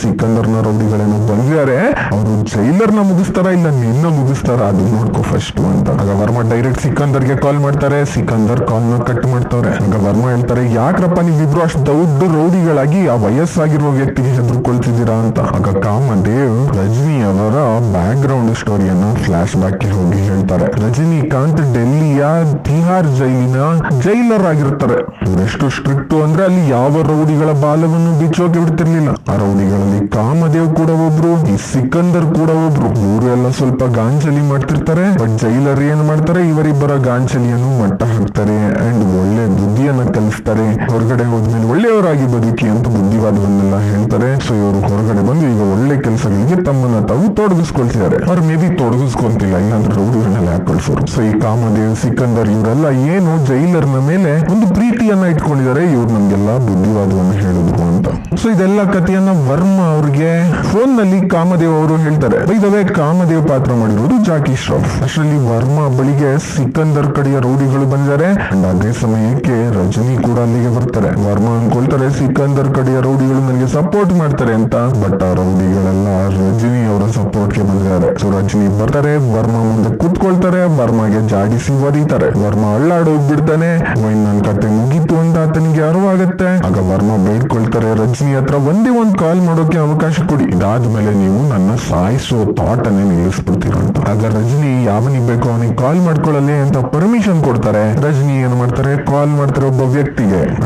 ಸಿಕಂದರ್ನ ರೌಡಿಗಳೇನೋ ಬಂದಿದ್ದಾರೆ ಅವರು ಜೈಲರ್ನ ಮುಗಿಸ್ತಾರ ಇಲ್ಲ ನಿನ್ನ ಮುಗಿಸ್ತಾರ? ಅದು ನೋಡ್ಕೋ ಫಸ್ಟ್ ಅಂತ. ಆಗ ವರ್ಮ ಡೈರೆಕ್ಟ್ ಸಿಕಂದರ್ಗೆ ಕಾಲ್ ಮಾಡ್ತಾರೆ. ಸಿಕಂದರ್ ಕಾಲ್ನ ಕಟ್ ಮಾಡ್ತಾರೆ ಆಗ ವರ್ಮ ಹೇಳ್ತಾರೆ, ಯಾಕ್ರಪ್ಪ ನೀವಿಬ್ರು ಅಷ್ಟು ದೊಡ್ಡ ರೌಡಿಗಳಾಗಿ ಆ ವಯಸ್ಸಾಗಿರುವ ವ್ಯಕ್ತಿಗೆ ಹೆದರ್ಕೊಳ್ತಿದ್ದೀರಾ? ಅಂತ. ಆಗ ಕಾಮದೇವ್ ರಜನಿ ಅವರ ಬ್ಯಾಕ್ ಗ್ರೌಂಡ್ ಸ್ಟೋರಿಯನ್ನ ಫ್ಲಾಶ್ ಬ್ಯಾಕ್ ಹೋಗಿ ಹೇಳ್ತಾರೆ. ರಜನಿಕಾಂತ್ ಡೆಲ್ಲಿಯ ತಿಹಾರ್ ಜೈಲಿನ ಜೈಲರ್ ಆಗಿರ್ತಾರೆ. ಎಷ್ಟು ಸ್ಟ್ರಿಕ್ಟ್ ಅಂದ್ರೆ ಅಲ್ಲಿ ಯಾವ ರೌಡಿಗಳ ಬಾಲವನ್ನು ಬಿಚ್ಚೋಕೆ ಬಿಡ್ತಿರ್ಲಿಲ್ಲ. ಆ ರೌಡಿಗಳಲ್ಲಿ ಕಾಮದೇವ್ ಕೂಡ ಒಬ್ರು, ಈ ಸಿಕಂದರ್ ಕೂಡ ಒಬ್ರು. ಇವರು ಎಲ್ಲ ಸ್ವಲ್ಪ ಗಾಂಚಲಿ ಮಾಡ್ತಿರ್ತಾರೆ ಬಟ್ ಜೈಲರ್ ಏನ್ ಮಾಡ್ತಾರೆ, ಇವರಿಬ್ಬರ ಗಾಂಚಲಿಯನ್ನು ಮಟ್ಟ ಹಾಕ್ತಾರೆ. ಕಲಿಸ್ತಾರೆ ಹೊರಗಡೆ ಹೋದ್ಮೇಲೆ ಒಳ್ಳೆಯವರಾಗಿ ಬದುಕಿ ಅಂತ ಬುದ್ಧಿವಾದವನ್ನೆಲ್ಲ ಹೇಳ್ತಾರೆ. ಸೊ ಇವರು ಹೊರಗಡೆ ಬಂದು ಈಗ ಒಳ್ಳೆ ಕೆಲಸಗಳಿಗೆ ತಮ್ಮನ್ನ ತಾವು ತೊಡಗಿಸ್ಕೊಳ್ತಿದ್ದಾರೆ. ಅವ್ರು ಮೇ ಬಿ ತೊಡಗಿಸ್ಕೊಂತಿಲ್ಲ ಇಲ್ಲಾಂದ್ರೆ ರೌಡಿಗಳನ್ನೆಲ್ಲ ಹಾಕೊಳ್ಸೋರು ಕಳ್ಸೋರು ಸೊ ಈ ಕಾಮದೇವ್, ಸಿಕಂದರ್ ಇವರೆಲ್ಲ ಏನು ಜೈಲರ್ನ ಮೇಲೆ ಒಂದು ಪ್ರೀತಿಯನ್ನ ಇಟ್ಕೊಂಡಿದ್ದಾರೆ, ಇವ್ರು ನಮ್ಗೆಲ್ಲ ಬುದ್ಧಿವಾದವನ್ನು ಹೇಳಿದ್ರು ಅಂತ. ಸೊ ಇದೆಲ್ಲ ಕಥೆಯನ್ನ ವರ್ಮ ಅವ್ರಿಗೆ ಫೋನ್ನಲ್ಲಿ ಕಾಮದೇವ್ ಅವರು ಹೇಳ್ತಾರೆ. ಇದವೇ ಕಾಮದೇವ್ ಪಾತ್ರ ಮಾಡಿರೋದು ಜಾಕಿ ಶ್ರಾಫ್. ಅಷ್ಟರಲ್ಲಿ ವರ್ಮ ಬಳಿಗೆ ಸಿಕಂದರ್ ಕಡೆಯ ರೌಡಿಗಳು ಬಂದಿದ್ದಾರೆ. ಅಂಡ್ ಅದೇ ಸಮಯಕ್ಕೆ ರಜನಿ ಕೂಡ ಅಲ್ಲಿಗೆ ಬರ್ತಾರೆ. ವರ್ಮ ಅನ್ಕೊಳ್ತಾರೆ ಸಿಕಂದರ್ ಕಡೆಯ ರೌಡಿಗಳು ನನಗೆ ಸಪೋರ್ಟ್ ಮಾಡ್ತಾರೆ ಅಂತ. ಬಟ್ ಆ ರೌಡಿಗಳೆಲ್ಲ ರಜನಿ ಅವರ ಸಪೋರ್ಟ್ಗೆ ಬಂದಿದ್ದಾರೆ. ಸೊ ರಜನಿ ಬರ್ತಾರೆ, ವರ್ಮ ಮುಂದೆ ಕೂತ್ಕೊಳ್ತಾರೆ, ವರ್ಮಗೆ ಜಾಡಿಸಿ ಒರೀತಾರೆ. ವರ್ಮ ಅಳ್ಳಾಡೋಗ್ಬಿಡ್ತಾನೆ ಇನ್ ನನ್ ಕತೆ ಮುಗೀತು ಅಂತ ಆತನಿಗೆ ಅರಿವಾಗತ್ತೆ. ಆಗ ವರ್ಮ ಬೇಡ್ಕೊಳ್ತಾರೆ, ರಜನಿ ಹತ್ರ ಒಂದೇ ಒಂದ್ ಕಾಲ್ ಮಾಡೋಕೆ ಅವಕಾಶ ಕೊಡಿ. ಇದಾದ್ಮೇಲೆ ನೀವು ನನ್ನ ಸಾಯಿಸೋ ಥಾಟ್ ಅನ್ನೇ ನಿಲ್ಲಿಸ್ಬಿಡ್ತೀರಂತ ಆಗ ರಜನಿ ಯಾವನಿಗೆ ಬೇಕೋ ಅವನಿಗೆ ಕಾಲ್ ಮಾಡ್ಕೊಳ್ಳಲಿ ಅಂತ ಪರ್ಮಿಷನ್ ಕೊಡ್ತಾರೆ. ರಜನಿ ಏನ್ ಮಾಡ್ತಾರೆ? ಕಾಲ್ ಮಾಡ್ತಾರೆ ಒಬ್ಬ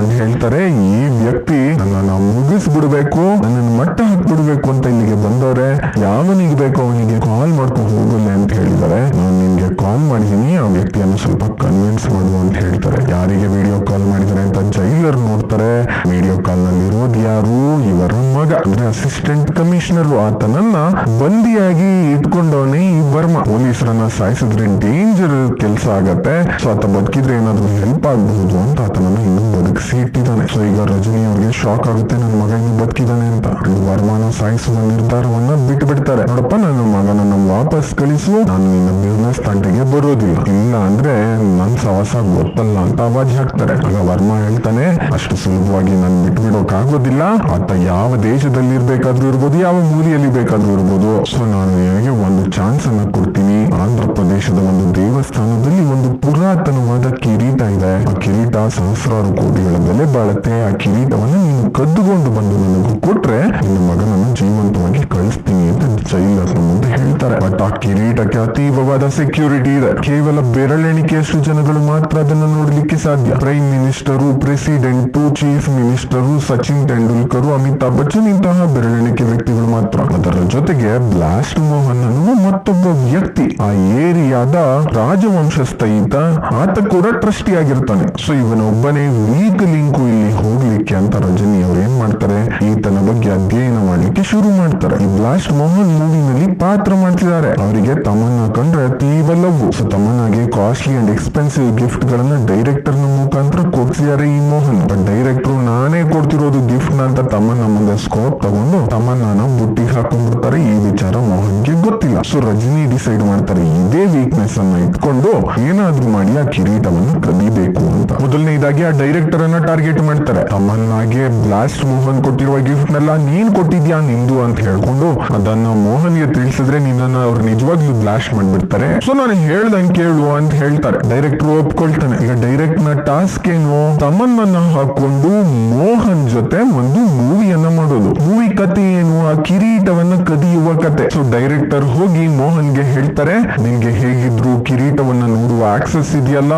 ಅಂತ ಹೇಳ್ತಾರೆ, ಈ ವ್ಯಕ್ತಿ ನಾನ್ ಮುಗಿಸ್ ಬಿಡ್ಬೇಕು ನನ್ನ ಮಟ್ಟ ಹಾಕ್ಬಿಡ್ಬೇಕು ಅಂತ ಇಲ್ಲಿಗೆ ಬಂದವ್ರೆ. ಯಾವನಿಗೆ ಬೇಕೋ ಅವನಿಗೆ ಕಾಲ್ ಮಾಡ್ಕೊಂಡು ಹೋಗಲ್ಲ ಅಂತ ಹೇಳಿದ್ದಾರೆ. ನಾನು ನಿನ್ಗೆ ಕಾಲ್ ಮಾಡಿದೀನಿ ಆ ವ್ಯಕ್ತಿಯನ್ನು ಸ್ವಲ್ಪ ಕನ್ವಿನ್ಸ್ ಮಾಡುವ ಅಂತ ಹೇಳ್ತಾರೆ. ಯಾರಿಗೆ ವಿಡಿಯೋ ಕಾಲ್ ಮಾಡಿದ್ದಾರೆ ಅಂತ ಜೈಲರ್ ನೋಡ್ತಾರೆ. ವಿಡಿಯೋ ಕಾಲ್ನಲ್ಲಿ ಇರೋದು ಯಾರು? ಇವರ ಮಗ. ಅಂದ್ರೆ ಅಸಿಸ್ಟೆಂಟ್ ಕಮಿಷನರ್ ಆತನನ್ನ ಬಂದಿಯಾಗಿ ಇಟ್ಕೊಂಡವನೇ ಈ ವರ್ಮ. ಪೊಲೀಸರನ್ನ ಸಾಯಿಸಿದ್ರೆ ಡೇಂಜರ್ ಕೆಲಸ ಆಗತ್ತೆ. ಸೊ ಆತ ಬದುಕಿದ್ರೆ ಏನಾದ್ರೂ ಹೆಲ್ಪ್ ಆಗಬಹುದು ಅಂತ ಆತನನ್ನ ಬದುಕಿಸಿ ಇಟ್ಟಿದ್ದಾನೆ ಸೊ ಈಗ ರಜನಿ ಅವ್ರಿಗೆ ಶಾಕ್ ಆಗುತ್ತೆ. ನನ್ನ ಮಗ ಇನ್ನು ಬದುಕಿದ್ದಾನೆ ಅಂತ. ವರ್ಮಾನ ಸಾಯಿಸುವ ನಿರ್ಧಾರವನ್ನ ಬಿಟ್ಟು ಬಿಡ್ತಾರೆ ನೋಡಪ್ಪ, ನನ್ನ ಮಗನನ್ನ ವಾಪಸ್ ಕಳಿಸು. ನಾನು ನಿನ್ನ ಬಿಸ್ನೆಸ್ ತಂಟೆಗೆ ಬರೋದಿಲ್ಲ. ಇಲ್ಲ ಅಂದ್ರೆ ನನ್ ಸವಾಸ ಗೊತ್ತಲ್ಲ ಅಂತ ಅವಾಜ್ ಹಾಕ್ತಾರೆ. ಆಗ ವರ್ಮಾ ಹೇಳ್ತಾನೆ, ಅಷ್ಟು ಸುಲಭವಾಗಿ ನಾನು ಬಿಟ್ಟು ಬಿಡೋಕ್ ಆಗೋದಿಲ್ಲ ಆತ ಯಾವ ದೇಶದಲ್ಲಿ ಇರ್ಬೇಕಾದ್ರೂ ಇರ್ಬೋದು, ಯಾವ ಮೂಲೆಯಲ್ಲಿ ಬೇಕಾದ್ರೂ ಇರ್ಬೋದು. ಸೊ ನಾನು ನಿನಗೆ ಒಂದು ಚಾನ್ಸ್ ಅನ್ನ ಕೊಡ್ತೀನಿ. ಆಂಧ್ರ ಪ್ರದೇಶದ ಒಂದು ದೇವಸ್ಥಾನದಲ್ಲಿ ಒಂದು ಪುರಾತನವಾದ ಕಿರೀಟ ಇದೆ. ಆ ಕಿರೀಟ ಸಹಸ್ರಾರು ಕೋಟಿಗಳ ಬೆಲೆ ಬಾಳತ್ತೆ ಆ ಕಿರೀಟವನ್ನು ನೀನು ಕದ್ದುಕೊಂಡು ಬಂದು ನನಗೂ ಕೊಟ್ರೆ ನಿನ್ನ ಮಗನನ್ನು ಜೀವಂತವಾಗಿ ಕಳಿಸ್ತೀನಿ ಅಂತ ಜೈಲರ್ನ ಮುಂದೆ ಹೇಳ್ತಾರೆ. ಬಟ್ ಆ ಕಿರೀಟಕ್ಕೆ ಅತೀವವಾದ ಸೆಕ್ಯೂರಿಟಿ ಇದೆ. ಕೇವಲ ಬೆರಳೆಣಿಕೆಯಷ್ಟು ಜನಗಳು ಮಾತ್ರ ಅದನ್ನು ನೋಡ್ಲಿಕ್ಕೆ ಸಾಧ್ಯ. Prime minister president chief minister Sachin Tendulkar Amitabh Bachchan ಇಂತಹ ಬೆರಳೆಣಿಕೆ ವ್ಯಕ್ತಿಗಳು ಮಾತ್ರ. ಅದರ ಜೊತೆಗೆ ಬ್ಲಾಸ್ಟ್ ಮೋಹನ್ ಅನ್ನುವ ಮತ್ತೊಬ್ಬ ವ್ಯಕ್ತಿ. ಆ ಏರಿಯಾದ ರಾಜವಂಶಸ್ಥ ಈತ ಆತ ಕೂಡ ಟ್ರಸ್ಟಿ ಆಗಿರ್ತಾನೆ ಸೊ ಇವನೊಬ್ಬನೇ ವೀಕ್ ಲಿಂಕು ಇಲ್ಲಿ ಹೋಗ್ಲಿಕ್ಕೆ ಅಂತ ರಜನಿ ಅವ್ರು ಏನ್ ಮಾಡ್ತಾರೆ, ಈತನ ಬಗ್ಗೆ ಅಧ್ಯಯನ ಮಾಡ್ಲಿಕ್ಕೆ ಶುರು ಮಾಡ್ತಾರೆ. ಈ ಬ್ಲಾಸ್ಟ್ ಮೋಹನ್ ಮೂವಿನಲ್ಲಿ ಪಾತ್ರ ಮಾಡ್ತಿದ್ದಾರೆ ಅವರಿಗೆ ತಮ್ಮನ್ನ ಕಂಡ್ರೆ ತೀವ್ರ ಲವ್. ಸೊ ತಮ್ಮನ್ನಾಗೆ ಕಾಸ್ಟ್ಲಿ ಅಂಡ್ ಎಕ್ಸ್ಪೆನ್ಸಿವ್ ಗಿಫ್ಟ್ ಗಳನ್ನ ಡೈರೆಕ್ಟರ್ನ ಮುಖಾಂತರ ಕೊಡ್ಸಿದ್ದಾರೆ ಈ ಮೋಹನ್. ಬಟ್ ಡೈರೆಕ್ಟರ್ ನಾನೇ ಕೊಡ್ತಿರೋದು ಗಿಫ್ಟ್ ಅಂತ ತಮ್ಮನ್ನ ಮುಂದೆ ಸ್ಕೋಪ್ ತಗೊಂಡು ತಮ್ಮನ್ನ ಬುಟ್ಟಿಗೆ ಹಾಕೊಂಡ್ಬಿಡ್ತಾರೆ ಈ ವಿಚಾರ ಮೋಹನ್ಗೆ ಗೊತ್ತಿಲ್ಲ. ಸೊ ರಜನಿ ಡಿಸೈಡ್ ಮಾಡ್ತಾರೆ ಇದೇ ವೀಕ್ನೆಸ್ ಅನ್ನ ಇಟ್ಕೊಂಡು ಏನಾದ್ರೂ ಮಾಡಿ ಆ ಕಿರೀಟವನ್ನು ಕದಿಬೇಕು ಅಂತ. ಮೊದಲನೇದಾಗಿ ಆ ಡೈರೆಕ್ಟರ್ ಅನ್ನ ಟಾರ್ಗೆಟ್ ಮಾಡ್ತಾರೆ. ತಮ್ಮನ್ನಾಗೆ ಬ್ಲಾಸ್ಟ್ ಮೋಹನ್ ಕೊಟ್ಟಿರುವ ಗಿಫ್ಟ್ ನೆಲ್ಲ ನೀನ್ ಕೊಟ್ಟಿದ್ಯಾ ನಿಂದು ಅಂತ ಹೇಳ್ಕೊಂಡು ಅದನ್ನ ಮೋಹನ್ಗೆ ತಿಳಿಸಿದ್ರೆ ನಿನ್ನನ್ನ ಅವ್ರು ನಿಜವಾಗ್ಲೂ ಬ್ಲಾಶ್ ಮಾಡ್ಬಿಡ್ತಾರೆ. ಸೊ ನಾನು ಹೇಳ್ದಂಗೆ ಕೇಳು ಅಂತ ಹೇಳ್ತಾರೆ. ಡೈರೆಕ್ಟರ್ ಒಪ್ಕೊಳ್ತಾನೆ. ಈಗ ಡೈರೆಕ್ಟ್ನ ಟಾಸ್ಕ್ ಏನು? ತಮ್ಮನ್ನ ಹಾಕೊಂಡು ಮೋಹನ್ ಜೊತೆ ಒಂದು ಮೂವಿಯನ್ನ ಮಾಡೋದು ಮೂವಿ ಕತೆ ಏನು ಆ ಕಿರೀಟವನ್ನ ಕದಿಯುವ ಕತೆ. ಸೊ ಡೈರೆಕ್ಟರ್ ಹೋಗಿ ಮೋಹನ್ಗೆ ಹೇಳ್ತಾರೆ, ನಿನ್ಗೆ ಹೇಗಿದ್ರು ಕಿರೀಟವನ್ನ ನೋಡುವ ಆಕ್ಸೆಸ್ ಇದೆಯಲ್ಲ?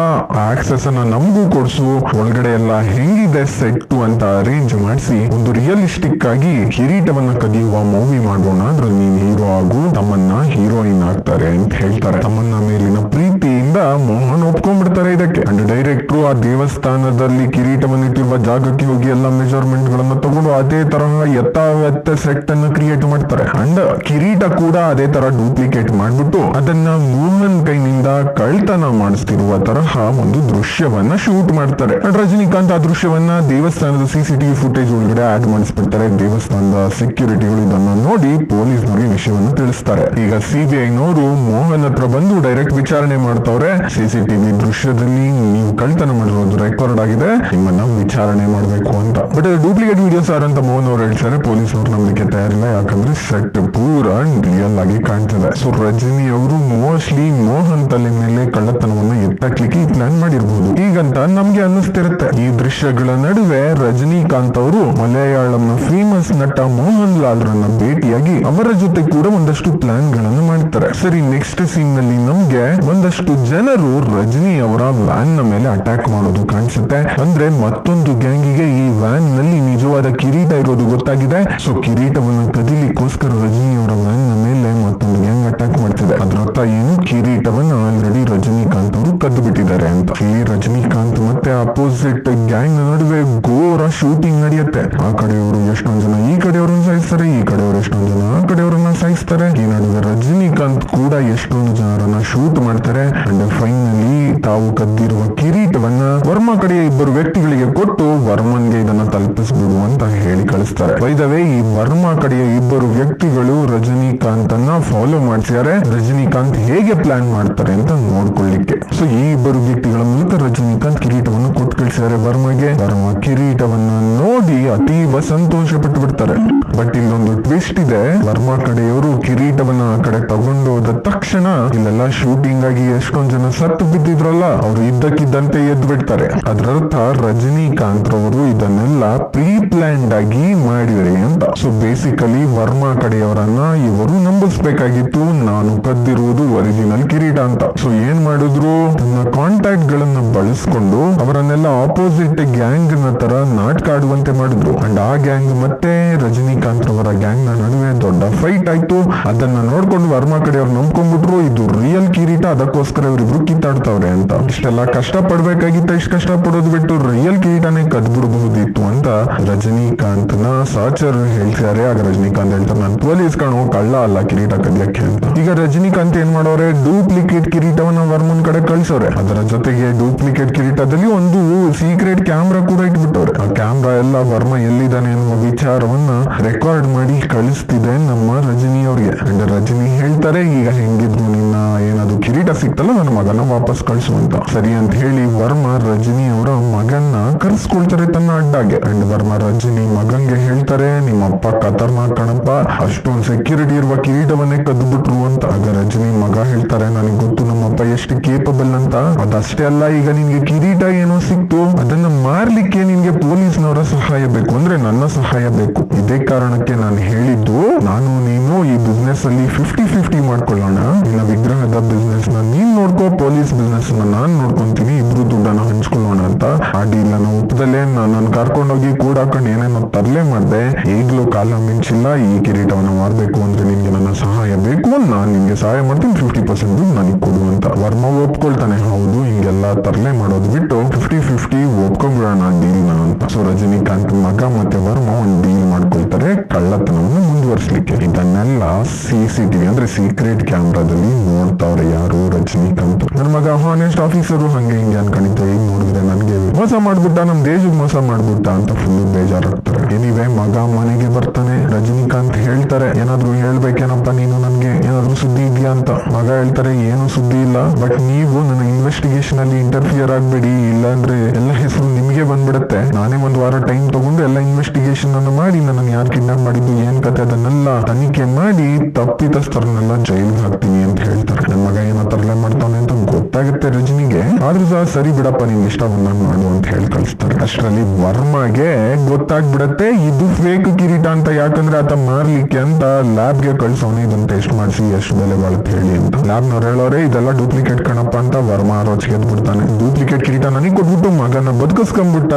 ಆಕ್ಸೆಸ್ ಅನ್ನ ನಮಗೂ ಕೊಡ್ಸು. ಒಳಗಡೆ ಎಲ್ಲ ಹೆಂಗಿದೆ ಸೆಟ್ ಅಂತ ಅರೇಂಜ್ ಮಾಡಿಸಿ, ಒಂದು ರಿಯಲಿಸ್ಟಿಕ್ ಆಗಿ ಕಿರೀಟವನ್ನ ಕದಿಯುವ ಮೂವಿ ಮಾಡೋಣ. ಅಂದ್ರೆ ನೀನ್ ಹೀರೋ ಆಗು, ತಮ್ಮನ್ನ ಹೀರೋಯಿನ್ ಆಗ್ತಾರೆ ಅಂತ ಹೇಳ್ತಾರೆ. ತಮ್ಮನ್ನ ಮೇಲಿನ ಪ್ರೀತಿಯಿಂದ ಮೋಹನ್ ಒಪ್ಕೊಂಡ್ಬಿಡ್ತಾರೆ ಇದಕ್ಕೆ. ಅಂಡ್ ಡೈರೆಕ್ಟ್ರು ಆ ದೇವಸ್ಥಾನದಲ್ಲಿ ಕಿರೀಟವನ್ನಿಟ್ಟಿರುವ ಜಾಗಕ್ಕೆ ಹೋಗಿ ಎಲ್ಲ ಮೆಜರ್ಮೆಂಟ್ ಗಳನ್ನ ತಗೊಂಡು ಅದೇ ತರಹ ಯಥಾವತ್ತ ಸೆಟ್ ಅನ್ನು ಕ್ರಿಯೇಟ್ ಮಾಡ್ತಾರೆ. ಅಂಡ್ ಕಿರೀಟ ಕೂಡ ಅದೇ ತರ ಡೂಪ್ಲಿಕೇಟ್ ಮಾಡ್ಬಿಟ್ಟು ಅದನ್ನ ಮೂಮನ್ ಕೈನಿಂದ ಕಳ್ತನ ಮಾಡಿಸ್ತಿರುವ ತರಹ ಒಂದು ದೃಶ್ಯವನ್ನ ಶೂಟ್ ಮಾಡ್ತಾರೆ. ರಜನಿಕಾಂತ್ ಆ ದೃಶ್ಯವನ್ನ ದೇವಸ್ಥಾನದ ಸಿಸಿಟಿವಿ ಫುಟೇಜ್ ಒಳಗಡೆ ಆಡ್ ಮಾಡಿಸ್ಬಿಡ್ತಾರೆ. ದೇವಸ್ಥಾನದ ಸೆಕ್ಯೂರಿಟಿಗಳು ಇದನ್ನ ನೋಡಿ ಪೊಲೀಸ್ನವರಿಗೆ ವಿಷಯವನ್ನು ತಿಳಿಸ್ತಾರೆ. ಈಗ ಸಿಬಿಐ ನೋರು ಮೋಹನ್ ಹತ್ರ ಬಂದು ಡೈರೆಕ್ಟ್ ವಿಚಾರಣೆ ಮಾಡ್ತವ್ರೆ. ಸಿಸಿಟಿವಿ ದೃಶ್ಯದಲ್ಲಿ ನೀವು ಕಳ್ತನ ಮಾಡಿರೋದು ರೆಕಾರ್ಡ್ ಆಗಿದೆ. ನಿಮ್ಮನ್ನ ವಿಚಾರಣೆ ಮಾಡಬೇಕು ಅಂತ. ಬಟ್ ಡೂಪ್ಲಿಕೇಟ್ ವಿಡಿಯೋಸ್ ಸರ್ ಅಂತ ಮೋಹನ್ ಅವ್ರು ಹೇಳ್ತಾರೆ ಪೊಲೀಸ್ ಅವ್ರು ನಂಬಿಕೆ ತಯಾರಿಲ್ಲ ಯಾಕಂದ್ರೆ ಸೆಟ್ ಪೂರ ರಿಯಲ್ ಆಗಿ ಕಾಣ್ತದೆ. ಸೊ ರಜನಿ ಅವರು ಮೋಸ್ಟ್ಲಿ ಮೋಹನ್ ತಲೆ ಮೇಲೆ ಕಳ್ಳತನವನ್ನ ಎತ್ತಾಕ್ಲಿಕ್ಕೆ ಪ್ಲಾನ್ ಮಾಡಿರ್ಬೋದು. ಈಗಂತ ನಮ್ಗೆ ಅನ್ನಿಸ್ತಿರುತ್ತೆ. ಈ ದೃಶ್ಯಗಳ ನಡುವೆ ರಜನಿಕಾಂತ್ ಅವರು ಮಲಯಾಳಂನ ಫೇಮಸ್ ನಟ ಮೋಹನ್ ಲಾಲ್ ರನ್ನ ಭೇಟಿಯಾಗಿ ಅವರ ಜೊತೆ ಕೂಡ ಒಂದಷ್ಟು ಪ್ಲಾನ್ಗಳನ್ನು ಮಾಡ್ತಾರೆ. ಸರಿ ನೆಕ್ಸ್ಟ್ ಸೀನ್ನಲ್ಲಿ ನಮ್ಗೆ ಒಂದಷ್ಟು ಜನರು ರಜನಿ ಅವರ ವ್ಯಾನ್ನ ಮೇಲೆ ಅಟ್ಯಾಕ್ ಮಾಡೋದು ಕಾಣಿಸುತ್ತೆ. ಅಂದ್ರೆ ಮತ್ತೊಂದು ಗ್ಯಾಂಗಿಗೆ ಈ ವ್ಯಾನ್ನಲ್ಲಿ ನಿಜವಾದ ಕಿರೀಟ ಇರೋದು ಗೊತ್ತಾಗಿದೆ. ಸೊ ಕಿರೀಟವನ್ನು ಕದಿಲಿಕ್ಕೋಸ್ಕರ ರಜನಿ ಅವರ ವ್ಯಾನ್ನ ಮೇಲೆ ಮತ್ತೊಂದು ಗ್ಯಾಂಗ್ ಅಟ್ಯಾಕ್ ಮಾಡ್ತಿದೆ ಅದ್ರ ಅರ್ಥ ಏನು? ಕಿರೀಟವನ್ನ ಆಲ್ರೆಡಿ ರಜನಿಕಾಂತ್ ಅವರು ಕದ್ದು ಬಿಟ್ಟಿದ್ದಾರೆ ಅಂತ. ಇಲ್ಲಿ ರಜನಿಕಾಂತ್ ಮತ್ತೆ ಅಪೋಸಿಟ್ ಗ್ಯಾಂಗ್ ನಡುವೆ ಘೋರ ಶೂಟಿಂಗ್ ನಡೆಯುತ್ತೆ. ಆ ಕಡೆಯವರು ಎಷ್ಟೊಂದ್ ಜನ, ಈ ಕಡೆಯವ್ರನ್ನ ಸಾಯಿಸ್ತಾರೆ, ಈ ಕಡೆಯವರು ಎಷ್ಟೊಂದ್ ಜನ, ಆ ಕಡೆಯವರನ್ನ ಸಾಯಿಸ್ತಾರೆ. ಈ ನಡುವೆ ರಜನಿಕಾಂತ್ ಕೂಡ ಎಷ್ಟೊಂದು ಜನರನ್ನ ಶೂಟ್ ಮಾಡ್ತಾರೆ. ಅಂಡ್ ಫೈನಲಿ ತಾವು ಕದ್ದಿರುವ ಕಿರೀಟವನ್ನ ವರ್ಮಾ ಕಡೆಯ ಇಬ್ಬರು ವ್ಯಕ್ತಿಗಳಿಗೆ ಕೊಟ್ಟು ವರ್ಮನ್ಗೆ ಇದನ್ನ ತಲುಪಿಸಬಹುದು ಅಂತ ಹೇಳಿ ಕಳಿಸ್ತಾರೆ. ವೈದವೇ ಈ ವರ್ಮಾ ಕಡೆಯ ಇಬ್ಬರು ವ್ಯಕ್ತಿಗಳು ರಜನಿಕಾಂತ್ ಅನ್ನ ಫಾಲೋ ಮಾಡ್ತಿದ್ದಾರೆ. ರಜನಿಕಾಂತ್ ಹೇಗೆ ಪ್ಲಾನ್ ಮಾಡ್ತಾರೆ ಅಂತ ನೋಡ್ಕೊಳ್ಳಿಕ್ಕೆ. ಸೊ ಈ ಇಬ್ಬರು ವ್ಯಕ್ತಿಗಳ ಮೂಲಕ ರಜನಿಕಾಂತ್ ಕಿರೀಟವನ್ನು ಕೊಟ್ಟು ಕಳಿಸಿದ್ದಾರೆ ವರ್ಮಾಗೆ. ವರ್ಮ ಕಿರೀಟವನ್ನ ನೋಡಿ ಅತೀವ ಸಂತೋಷ ಪಟ್ಟು ಬಿಡ್ತಾರೆ. ಬಟ್ ಇಲ್ಲೊಂದು ಟ್ವಿಸ್ಟ್ ಇದೆ. ವರ್ಮಾ ಕಡೆಯವರು ಕಿರೀಟವನ್ನ ಆ ಕಡೆ ತಗೊಂಡು ಹೋದ ತಕ್ಷಣ ಇಲ್ಲೆಲ್ಲ ಶೂಟಿಂಗ್ ಆಗಿ ಎಷ್ಟೊಂದ್ ಜನ ಸತ್ತು ಬಿದ್ದಿದ್ರಲ್ಲ, ಅವ್ರು ಇದ್ದಕ್ಕಿದ್ದಂತೆ ಎದ್ದು ಬಿಡ್ತಾರೆ ಅದರರ್ಥ ರಜನಿಕಾಂತ್ ರವರು ಇದನ್ನೆಲ್ಲ ಪ್ರೀ ಪ್ಲಾನ್ಡ್ ಆಗಿ ಮಾಡಿದ್ರಿ ಅಂತ ಸೊ ಬೇಸಿಕಲಿ ವರ್ಮಾ ಕಡೆಯವರನ್ನ ಇವರು ನಂಬಿಸ್ಬೇಕಾಗಿತ್ತು. ನಾನು ಕದ್ದಿರುವುದು ಒರಿಜಿನಲ್ ಕಿರೀಟ ಅಂತ. ಸೊ ಏನ್ ಮಾಡಿದ್ರು? ತನ್ನ ಕಾಂಟ್ಯಾಕ್ಟ್ ಗಳನ್ನ ಬಳಸ್ಕೊಂಡು ಅವರನ್ನೆಲ್ಲ ಆಪೋಸಿಟ್ ಗ್ಯಾಂಗ್ನ ತರ ನಾಟಕ ಆಡುವಂತೆ ಮಾಡಿದ್ರು. ಅಂಡ್ ಆ ಗ್ಯಾಂಗ್ ಮತ್ತೆ ರಜನಿಕಾಂತ್ ಅವರ ಗ್ಯಾಂಗ್ನ ನಡುವೆ ದೊಡ್ಡ ಫೈಟ್ ಆಯ್ತು. ಅದನ್ನ ನೋಡ್ಕೊಂಡು ವರ್ಮಾ ಕಡೆಯವ್ರು ನಂಬ್ಕೊಂಡ್ಬಿಟ್ರು. ಇದು ರಿಯಲ್ ಕಿರೀಟ. ಅದಕ್ಕೋಸ್ಕರ ಇವರಿಬ್ರು ಕಿತ್ತಾಡ್ತಾವ್ರೆ ಅಂತ. ಇಷ್ಟೆಲ್ಲ ಕಷ್ಟ ಪಡ್ಬೇಕಾಗಿತ್ತ ಇಷ್ಟ ಕಷ್ಟ ಪಡೋದು ಬಿಟ್ಟು ರಿಯಲ್ ಕಿರೀಟನೇ ಕದ್ಬಿಡಬಹುದಿತ್ತು ಅಂತ ರಜನಿಕಾಂತ್ನ ಸಹಚರ್ ಹೇಳ್ತಿದ್ದಾರೆ ಆಗ ರಜನಿಕಾಂತ್ ಹೇಳ್ತಾರೆ ನಾನು ಪೊಲೀಸ್ ಕಣ್ಣು ಕಳ್ಳ ಅಲ್ಲ, ಕಿರೀಟ ಕದ್ಲಕ್ಕೆ ಅಂತ. ಈಗ ರಜನಿಕಾಂತ್ ಏನ್ ಮಾಡೋರೆ ಡೂಪ್ಲಿಕೇಟ್ ಕಿರೀಟವನ್ನ ವರ್ಮನ್ ಕಡೆ ಕಳ್ಸೋರೆ. ಅದರ ಜೊತೆಗೆ ಡೂಪ್ಲಿಕೇಟ್ ಕಿರೀಟದಲ್ಲಿ ಒಂದು ಸೀಕ್ರೆಟ್ ಕ್ಯಾಮ್ರಾ ಕೂಡ ಇಟ್ಬಿಟ್ಟವ್ರೆ. ಆ ಕ್ಯಾಮ್ರಾ ಎಲ್ಲ ವರ್ಮ ಎಲ್ಲಿದ್ದಾನೆ ಅನ್ನುವ ವಿಚಾರವನ್ನ ರೆಕಾರ್ಡ್ ಮಾಡಿ ಕಳಿಸ್ತಿದೆ ನಮ್ಮ ರಜನಿ ಅವ್ರಿಗೆ. ಅಂಡ್ ರಜನಿ ಹೇಳ್ತಾರೆ, ಈಗ ಹೆಂಗಿದ್ರು ನಿನ್ನ ಏನದು ಕಿರೀಟ ಸಿಕ್ತಲ್ಲ ನನ್ನ ಮಗನ ವಾಪಸ್ ಕಳಿಸುವಂತ ಸರಿ ಅಂತ ಹೇಳಿ ವರ್ಮ ರಜನಿ ಅವರ ಮಗನ್ನ ಕರ್ಸ್ಕೊಳ್ತಾರೆ ತನ್ನ ಅಡ್ಡಾಗೆ. ಅಂಡ್ ವರ್ಮ ರಜನಿ ಮಗನ್ಗೆ ಹೇಳ್ತಾರೆ ನಿಮ್ಮಪ್ಪ ಖತರ್ನಾಕ್ ಕಣಪ್ಪ ಅಷ್ಟೊಂದು ಸೆಕ್ಯೂರಿಟಿ ಇರುವ ಕಿರೀಟವನ್ನೇ ಕದ್ದು ಬಿಟ್ರು ಅಂತ. ಆಗ ರಜನಿ ಮಗ ಹೇಳ್ತಾರೆ, ನನಗೆ ಗೊತ್ತು ನಮ್ಮಪ್ಪ ಎಷ್ಟು ಕೇಪಬಲ್ ಅಂತ. ಅದಷ್ಟೇ ಅಲ್ಲ, ಈಗ ನಿನ್ಗೆ ಕಿರೀಟ ಏನೋ ಸಿಕ್ತು, ಅದನ್ನ ಮಾರ್ಲಿಕ್ಕೆ ನಿನ್ಗೆ ಪೊಲೀಸ್ನವರ ಸಹಾಯ ಬೇಕು, ಅಂದ್ರೆ ನನ್ನ ಸಹಾಯ ಬೇಕು. ಇದೇ ಕಾರಣಕ್ಕೆ ನಾನು ಹೇಳಿದ್ದು, ನಾನು ನೀನು ಈ ಬಿಸ್ನೆಸ್ ಅಲ್ಲಿ ಫಿಫ್ಟಿ ಫಿಫ್ಟಿ ಮಾಡ್ಕೊಳ್ಳೋಣ. ನಿನ್ನ ವಿಗ್ರಹದ ಬಿಸ್ನೆಸ್ನ ನೀನ್ ನೋಡ್ಕೋ ಪೊಲೀಸ್ ಬಿಸ್ನೆಸ್ನ ನಾನ್ ನೋಡ್ಕೊಂತೀನಿ, ಇಬ್ರು ದುಡ್ಡನ್ನ ಹಂಚ್ಕೊಳ್ಳೋಣ ಅಂತ. ಆ ಡೀಲ್ ನಾನು ಒಪ್ಪದಲ್ಲೇ ನಾನು ಕರ್ಕೊಂಡೋಗಿ ಕೂಡ ಹಾಕೊಂಡು ಏನೇನೋ ತರಲೆ ಮಾಡ್ದೆ. ಈಗ್ಲೂ ಕಾಲ ಮಿಂಚಿಲ್ಲ. ಈ ಕಿರೀಟವನ್ನು ಮಾಡಬೇಕು ಅಂದ್ರೆ ನಿಮ್ಗೆ ನನ್ನ ಸಹಾಯ ಬೇಕು. ನಾನ್ ನಿಮ್ಗೆ ಸಹಾಯ ಮಾಡ್ತೀನಿ. ಫಿಫ್ಟಿ ಪರ್ಸೆಂಟ್ ನನಗೆ ಕೊಡು ಅಂತ. ವರ್ಮ ಒಪ್ಕೊಳ್ತಾನೆ. ಹೌದು, ಹಿಂಗೆಲ್ಲ ತರಲೆ ಮಾಡೋದು ಬಿಟ್ಟು ಫಿಫ್ಟಿ ಫಿಫ್ಟಿ ಒಪ್ಕೊಂಡ್ಬಿಡೋಣ ಡೀಲ್ ಅಂತ. ಸೊ ರಜನಿಕಾಂತ್ ಮಗ ಮತ್ತೆ ವರ್ಮ ಒಂದು ಡೀಲ್ ಮಾಡ್ಕೊಳ್ತಾರೆ. ಕಳ್ಳತನವನ್ನು ಮುಂದುವರಿಸಲಿಕ್ಕೆ. ಇದನ್ನೆಲ್ಲ ಸಿ ಸಿ ಟಿವಿ ಅಂದ್ರೆ ಸೀಕ್ರೆಟ್ ಕ್ಯಾಮ್ರಾದಲ್ಲಿ ನೋಡ್ತಾವ್ರೆ ಯಾರು ರಜನಿಕಾಂತ್. ನನ್ನ ಮಗ ಹಾನೆಸ್ಟ್ ಆಫೀಸರು ಹಂಗೆ ಹಿಂಗೆ ಅನ್ಕೊಂಡಿದ್ದೆ ಈಗ ನೋಡಿದ್ರೆ ನನ್ಗೆ? ಮೋಸ ಮಾಡ್ಬಿಟ್ಟ, ನಮ್ ದೇಶಕ್ಕೆ ಮೋಸ ಮಾಡ್ಬಿಟ್ಟ ಅಂತ ಫುಲ್ ಬೇಜಾರಾಗ್ತಾರೆ. ಎನಿವೆ ಮಗ ಮನೆಗೆ ಬರ್ತಾನೆ, ರಜನಿಕಾಂತ್ ಹೇಳ್ತಾರೆ, ಏನಾದ್ರು ಹೇಳ್ಬೇಕೇನಪ್ಪ ನೀನು ನನ್ಗೆ, ಏನಾದ್ರು ಸುದ್ದಿ ಇದೆಯಾ ಅಂತ. ಮಗ ಹೇಳ್ತಾರೆ, ಏನು ಸುದ್ದಿ ಇಲ್ಲ ಬಟ್ ನೀವು ನನ್ನ ಇನ್ವೆಸ್ಟಿಗೇಷನ್ ಅಲ್ಲಿ ಇಂಟರ್ಫಿಯರ್ ಆಗ್ಬೇಡಿ ಇಲ್ಲ ಅಂದ್ರೆ ಎಲ್ಲ ಹೆಸರು ನಿಮಗೆ ಬಂದ್ಬಿಡುತ್ತೆ. ನಾನೇ ಒಂದು ವಾರ ಟೈಮ್ ತಗೊಂಡು ಎಲ್ಲ ಇನ್ವೆಸ್ಟಿಗೇಷನ್ ಅನ್ನು ಮಾಡಿ ನನ್ನ ಯಾರು ಕಿಡ್ನಾಪ್ ಮಾಡಿದ್ದು, ಏನ್ ಕತೆ ಅದನ್ನೆಲ್ಲ ತನಿಖೆ ಮಾಡಿ, ತಪ್ಪಿತಸ್ಥರನ್ನೆಲ್ಲ ಜೈಲ್ ಹಾಕ್ತೀನಿ ಅಂತ ಹೇಳ್ತಾರೆ. ನನ್ನ ಮಗ ಏನೋ ತರಲೆ ಮಾಡ್ತಾನೆ ಅಂತ ಗೊತ್ತಾಗುತ್ತೆ ರಜನಿಗೆ. ಆದ್ರೂ ಸಹ ಸರಿ ಬಿಡಪ್ಪ, ನಿನ್ ಇಷ್ಟ ಬಂದಂಗ್ ಮಾಡು ಅಂತ ಹೇಳಿ ಕಳಿಸ್ತಾರೆ. ಅಷ್ಟರಲ್ಲಿ ವರ್ಮಾಗೆ ಗೊತ್ತಾಗ್ಬಿಡತ್ತೆ, ಇದು ಫೇಕ್ ಕಿರೀಟ ಅಂತ ಯಾಕಂದ್ರೆ ಆತ ಮಾರ್ಲಿಕ್ಕೆ ಅಂತ ಲ್ಯಾಬ್ಗೆ ಕಳ್ಸೋನೆ ಇದನ್ನ ಟೆಸ್ಟ್ ಮಾಡಿಸಿ ಎಷ್ಟು ಬೆಲೆ ಬಾಳುತ್ತೆ ಹೇಳಿ ಅಂತ. ಲ್ಯಾಬ್ ನವ್ರು ಹೇಳೋರೆ, ಇದೆಲ್ಲ ಡೂಪ್ಲಿಕೇಟ್ ಕಣಪ್ಪ ಅಂತ ವರ್ಮಾ ರೋಚಿಗೆ ಬಿಡ್ತಾನೆ. ಡೂಪ್ಲಿಕೇಟ್ ಕಿರೀಟ ನನಗೆ ಕೊಟ್ಬಿಟ್ಟು ಮಗನ ಬದುಕಿಸ್ಕೊಂಡ್ಬಿಟ್ಟ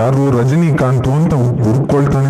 ಯಾರು ರಜನಿಕಾಂತ್ ಅಂತ ಹುರ್ಕೊಳ್ತಾನೆ.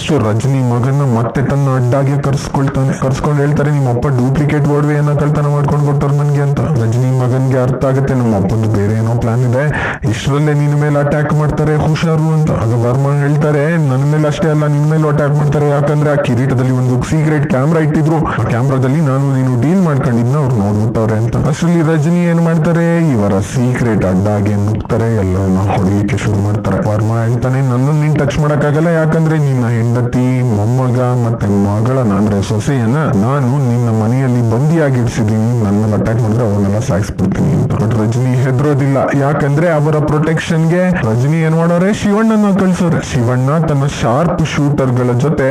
ವರ್ಮಾ ರಜನಿ ಮಗನ ಮತ್ತೆ ತನ್ನ ಅಡ್ಡಾಗೆ ಕರ್ಸ್ಕೊಳ್ತಾನೆ. ಕರ್ಸ್ಕೊಂಡು ಹೇಳ್ತಾರೆ, ನಿಮ್ಮ ಅಪ್ಪ ಡೂಪ್ಲಿಕೇಟ್ ಏನೋ ಕಳ್ತನ ಮಾಡ್ಕೊಂಡು ಕೊಟ್ಟವ್ರು ನನಗೆ ಅಂತ. ರಜನಿ ಮಗನ್ಗೆ ಅರ್ಥ ಆಗುತ್ತೆ, ನಮ್ಮ ಅಪ್ಪಂದು ಬೇರೆ ಏನೋ ಪ್ಲಾನ್ ಇದೆ. ಇಷ್ಟರಲ್ಲೇ ನಿನ್ನ ಮೇಲೆ ಅಟ್ಯಾಕ್ ಮಾಡ್ತಾರೆ ಹುಷಾರು ಅಂತ. ಆಗ ವರ್ಮ ಹೇಳ್ತಾರೆ, ನನ್ನ ಮೇಲೆ ಅಷ್ಟೇ ಅಲ್ಲ ನಿನ್ನ ಮೇಲೆ ಅಟ್ಯಾಕ್ ಮಾಡ್ತಾರೆ. ಯಾಕಂದ್ರೆ ಆ ಕಿರೀಟದಲ್ಲಿ ಒಂದು ಸೀಕ್ರೆಟ್ ಕ್ಯಾಮ್ರಾ ಇಟ್ಟಿದ್ರು. ಆ ಕ್ಯಾಮ್ರಾದಲ್ಲಿ ನಾನು ನೀನು ಡೀಲ್ ಮಾಡ್ಕೊಂಡಿದ್ನ, ಅವ್ರು ನೋಡ್ಬಿಟ್ಟವ್ರೆ ಅಂತ. ಅಷ್ಟರಲ್ಲಿ ರಜನಿ ಏನ್ ಮಾಡ್ತಾರೆ, ಇವರ ಸೀಕ್ರೆಟ್ ಅಡ್ಡಾಗೆ ನುಗ್ತಾರೆ, ಎಲ್ಲರನ್ನ ಹೊಡೆಯಕ್ಕೆ ಶುರು ಮಾಡ್ತಾರೆ ವರ್ಮ ಹೇಳ್ತಾನೆ, ನನ್ನನ್ನು ನೀನ್ ಟಚ್ ಮಾಡಕ್ಕಾಗಲ್ಲ, ಯಾಕಂದ್ರೆ ನಿನ್ನ ಹೆಂಡತಿ, ಮೊಮ್ಮಗ ಮತ್ತೆ ಮಗಳನ್ನ ಅಂದ್ರೆ ಸೊಸೆಯನ್ನ ನಾನು ನಿನ್ನ ಮನೆಯಲ್ಲಿ ಬಂದಿಯಾಗಿಡ್ಸಿದೀನಿ ನನ್ನ ಅಟ್ಯಾಕ್ ಮಾಡಿದ್ರೆ ಅವನ್ನೆಲ್ಲ ಸಾಯಿಸ್ಬಿಡ್ತೀನಿ ಅಂತ. ಬಟ್ ರಜನಿ ಹೆದರೋದಿಲ್ಲ. ಯಾಕಂದ್ರೆ ಅವರ ಪ್ರೊಟೆಕ್ಷನ್ಗೆ ರಜನಿ ಏನ್ ಮಾಡೋರೆ? ಶಿವಣ್ಣನ ಕಳ್ಸೋರೆ. ಶಿವಣ್ಣ ತನ್ನ ಶಾರ್ಪ್ ಶೂಟರ್ಗಳ ಜೊತೆ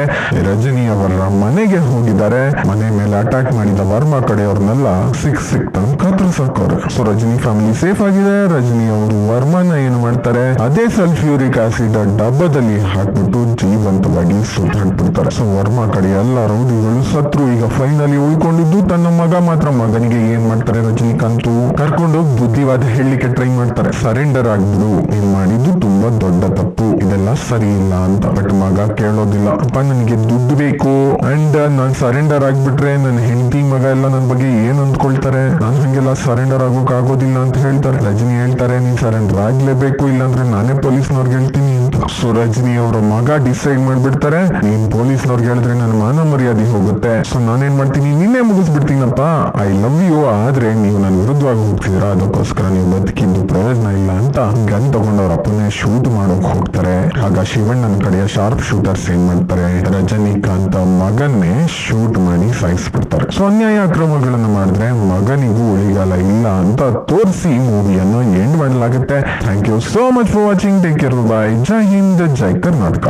ರಜನಿ ಅವರ ಮನೆಗೆ ಹೋಗಿದ್ದಾರೆ. ಮನೆ ಮೇಲೆ ಅಟ್ಯಾಕ್ ಮಾಡಿದ ವರ್ಮ ಕಡೆಯವ್ರನ್ನೆಲ್ಲ ಸಿಕ್ ಸಿಕ್ ಅಂತ ಕತ್ತರಿಸಾಕೋರೆ ಸೊ ರಜನಿ ಫ್ಯಾಮಿಲಿ ಸೇಫ್ ಆಗಿದೆ. ರಜನಿ ಅವರು ವರ್ಮನ ಏನ್ ಮಾಡ್ತಾರೆ? ಅದೇ ಸಲ್ಫ್ಯೂರಿಕ್ ಆಸಿಡ್ ಡಬ್ಬದಲ್ಲಿ ಹಾಕ್ಬಿಟ್ಟು ಜೀವಂತವಾಗಿ ಸುತ್ತಾಡ್ಬಿಡ್ತಾರೆ ಸೊ ವರ್ಮ ಕಡೆ ಎಲ್ಲ ರೌಡಿಗಳು ಸತ್ರು ಈಗ ಫೈನಲಿ ಉಳ್ಕೊಂಡಿದ್ದು ತನ್ನ ಮಗ ಮಾತ್ರ. ಮಗನಿಗೆ ಏನ್ ಮಾಡ್ತಾರೆ ರಜನಿಕಾಂತ್? ಕರ್ಕೊಂಡೋಗಿ ಬುದ್ಧಿವಾದ ಹೇಳಲಿಕ್ಕೆ ಟ್ರೈ ಮಾಡ್ತಾರೆ. ಸರೆಂಡರ್ ಆಗ್ಬಿಡು. ನೀನ್ ಮಾಡಿದ್ದು ತುಂಬಾ ದೊಡ್ಡ ತಪ್ಪು. ಇದೆಲ್ಲ ಸರಿ ಇಲ್ಲ ಅಂತ. ಬಟ್ ಮಗ ಕೇಳೋದಿಲ್ಲ. ಅಪ್ಪ, ನನಗೆ ದುಡ್ಡು ಬೇಕು. ಅಂಡ್ ನಾನ್ ಸರೆಂಡರ್ ಆಗ್ಬಿಟ್ರೆ ನನ್ನ ಹೆಂಡತಿ ಮಗ ಎಲ್ಲ ನನ್ನ ಬಗ್ಗೆ ಏನ್ ಅಂದ್ಕೊಳ್ತಾರೆ? ನಾನು ಹಂಗೆಲ್ಲ ಸರೆಂಡರ್ ಆಗೋಕ್ ಆಗೋದಿಲ್ಲ ಅಂತ ಹೇಳ್ತಾರೆ. ರಜನಿ ಹೇಳ್ತಾರೆ, ನೀನ್ ಸರೆಂಡರ್ ಆಗ್ಲೇಬೇಕು. ಇಲ್ಲಾಂದ್ರೆ ನಾನೇ ಪೊಲೀಸ್ನವ್ರಿಗೆ ಹೇಳ್ತೀನಿ. ಸೊ ರಜನಿ ಅವರ ಮಗ ಡಿಸೈಡ್ ಮಾಡ್ಬಿಡ್ತಾರೆ. ನೀನ್ ಪೊಲೀಸ್ನವ್ರಿಗೆ ಹೇಳಿದ್ರೆ ನನ್ನ ಮಾನ ಮರ್ಯಾದೆ ಹೋಗುತ್ತೆ. ಸೊ ನಾನೇನ್ ಮಾಡ್ತೀನಿ? ನಿನ್ನೆ ಮುಗಿಸ್ಬಿಡ್ತೀನಪ್ಪ. ಐ ಲವ್ ಯು ಆದ್ರೆ ನೀವು ನನ್ನ ವಿರುದ್ಧವಾಗಿ ಹೋಗ್ತಿದ್ದೀರಾ? ಅದಕ್ಕೋಸ್ಕರ ನೀವು ಬದುಕಿದ್ದು ಪ್ರಯೋಜನ ಇಲ್ಲ ಅಂತ ಗನ್ ತಗೊಂಡು ಅವ್ರ ಅಪ್ಪನೇ ಶೂಟ್ ಮಾಡೋಕ್ ಹೋಗ್ತಾರೆ. ಆಗ ಶಿವಣ್ಣನ ಕಡೆಯ ಶಾರ್ಪ್ ಶೂಟರ್ಸ್ ಏನ್ ಮಾಡ್ತಾರೆ. ರಜನಿಕಾಂತ್ ಮಗನ್ನೇ ಶೂಟ್ ಮಾಡಿ ಸಾಯಿಸ್ಬಿಡ್ತಾರೆ. ಸೊ ಅನ್ಯಾಯ ಅಕ್ರಮಗಳನ್ನ ಮಾಡಿದ್ರೆ ಮಗನಿಗೂ ಉಳಿಗಾಲ ಇಲ್ಲ ಅಂತ ತೋರಿಸಿ ಮೂವಿಯನ್ನು ಎಂಡ್ ಮಾಡಲಾಗುತ್ತೆ. Thank you so much for watching take care bye Jai Hind Jai Karnataka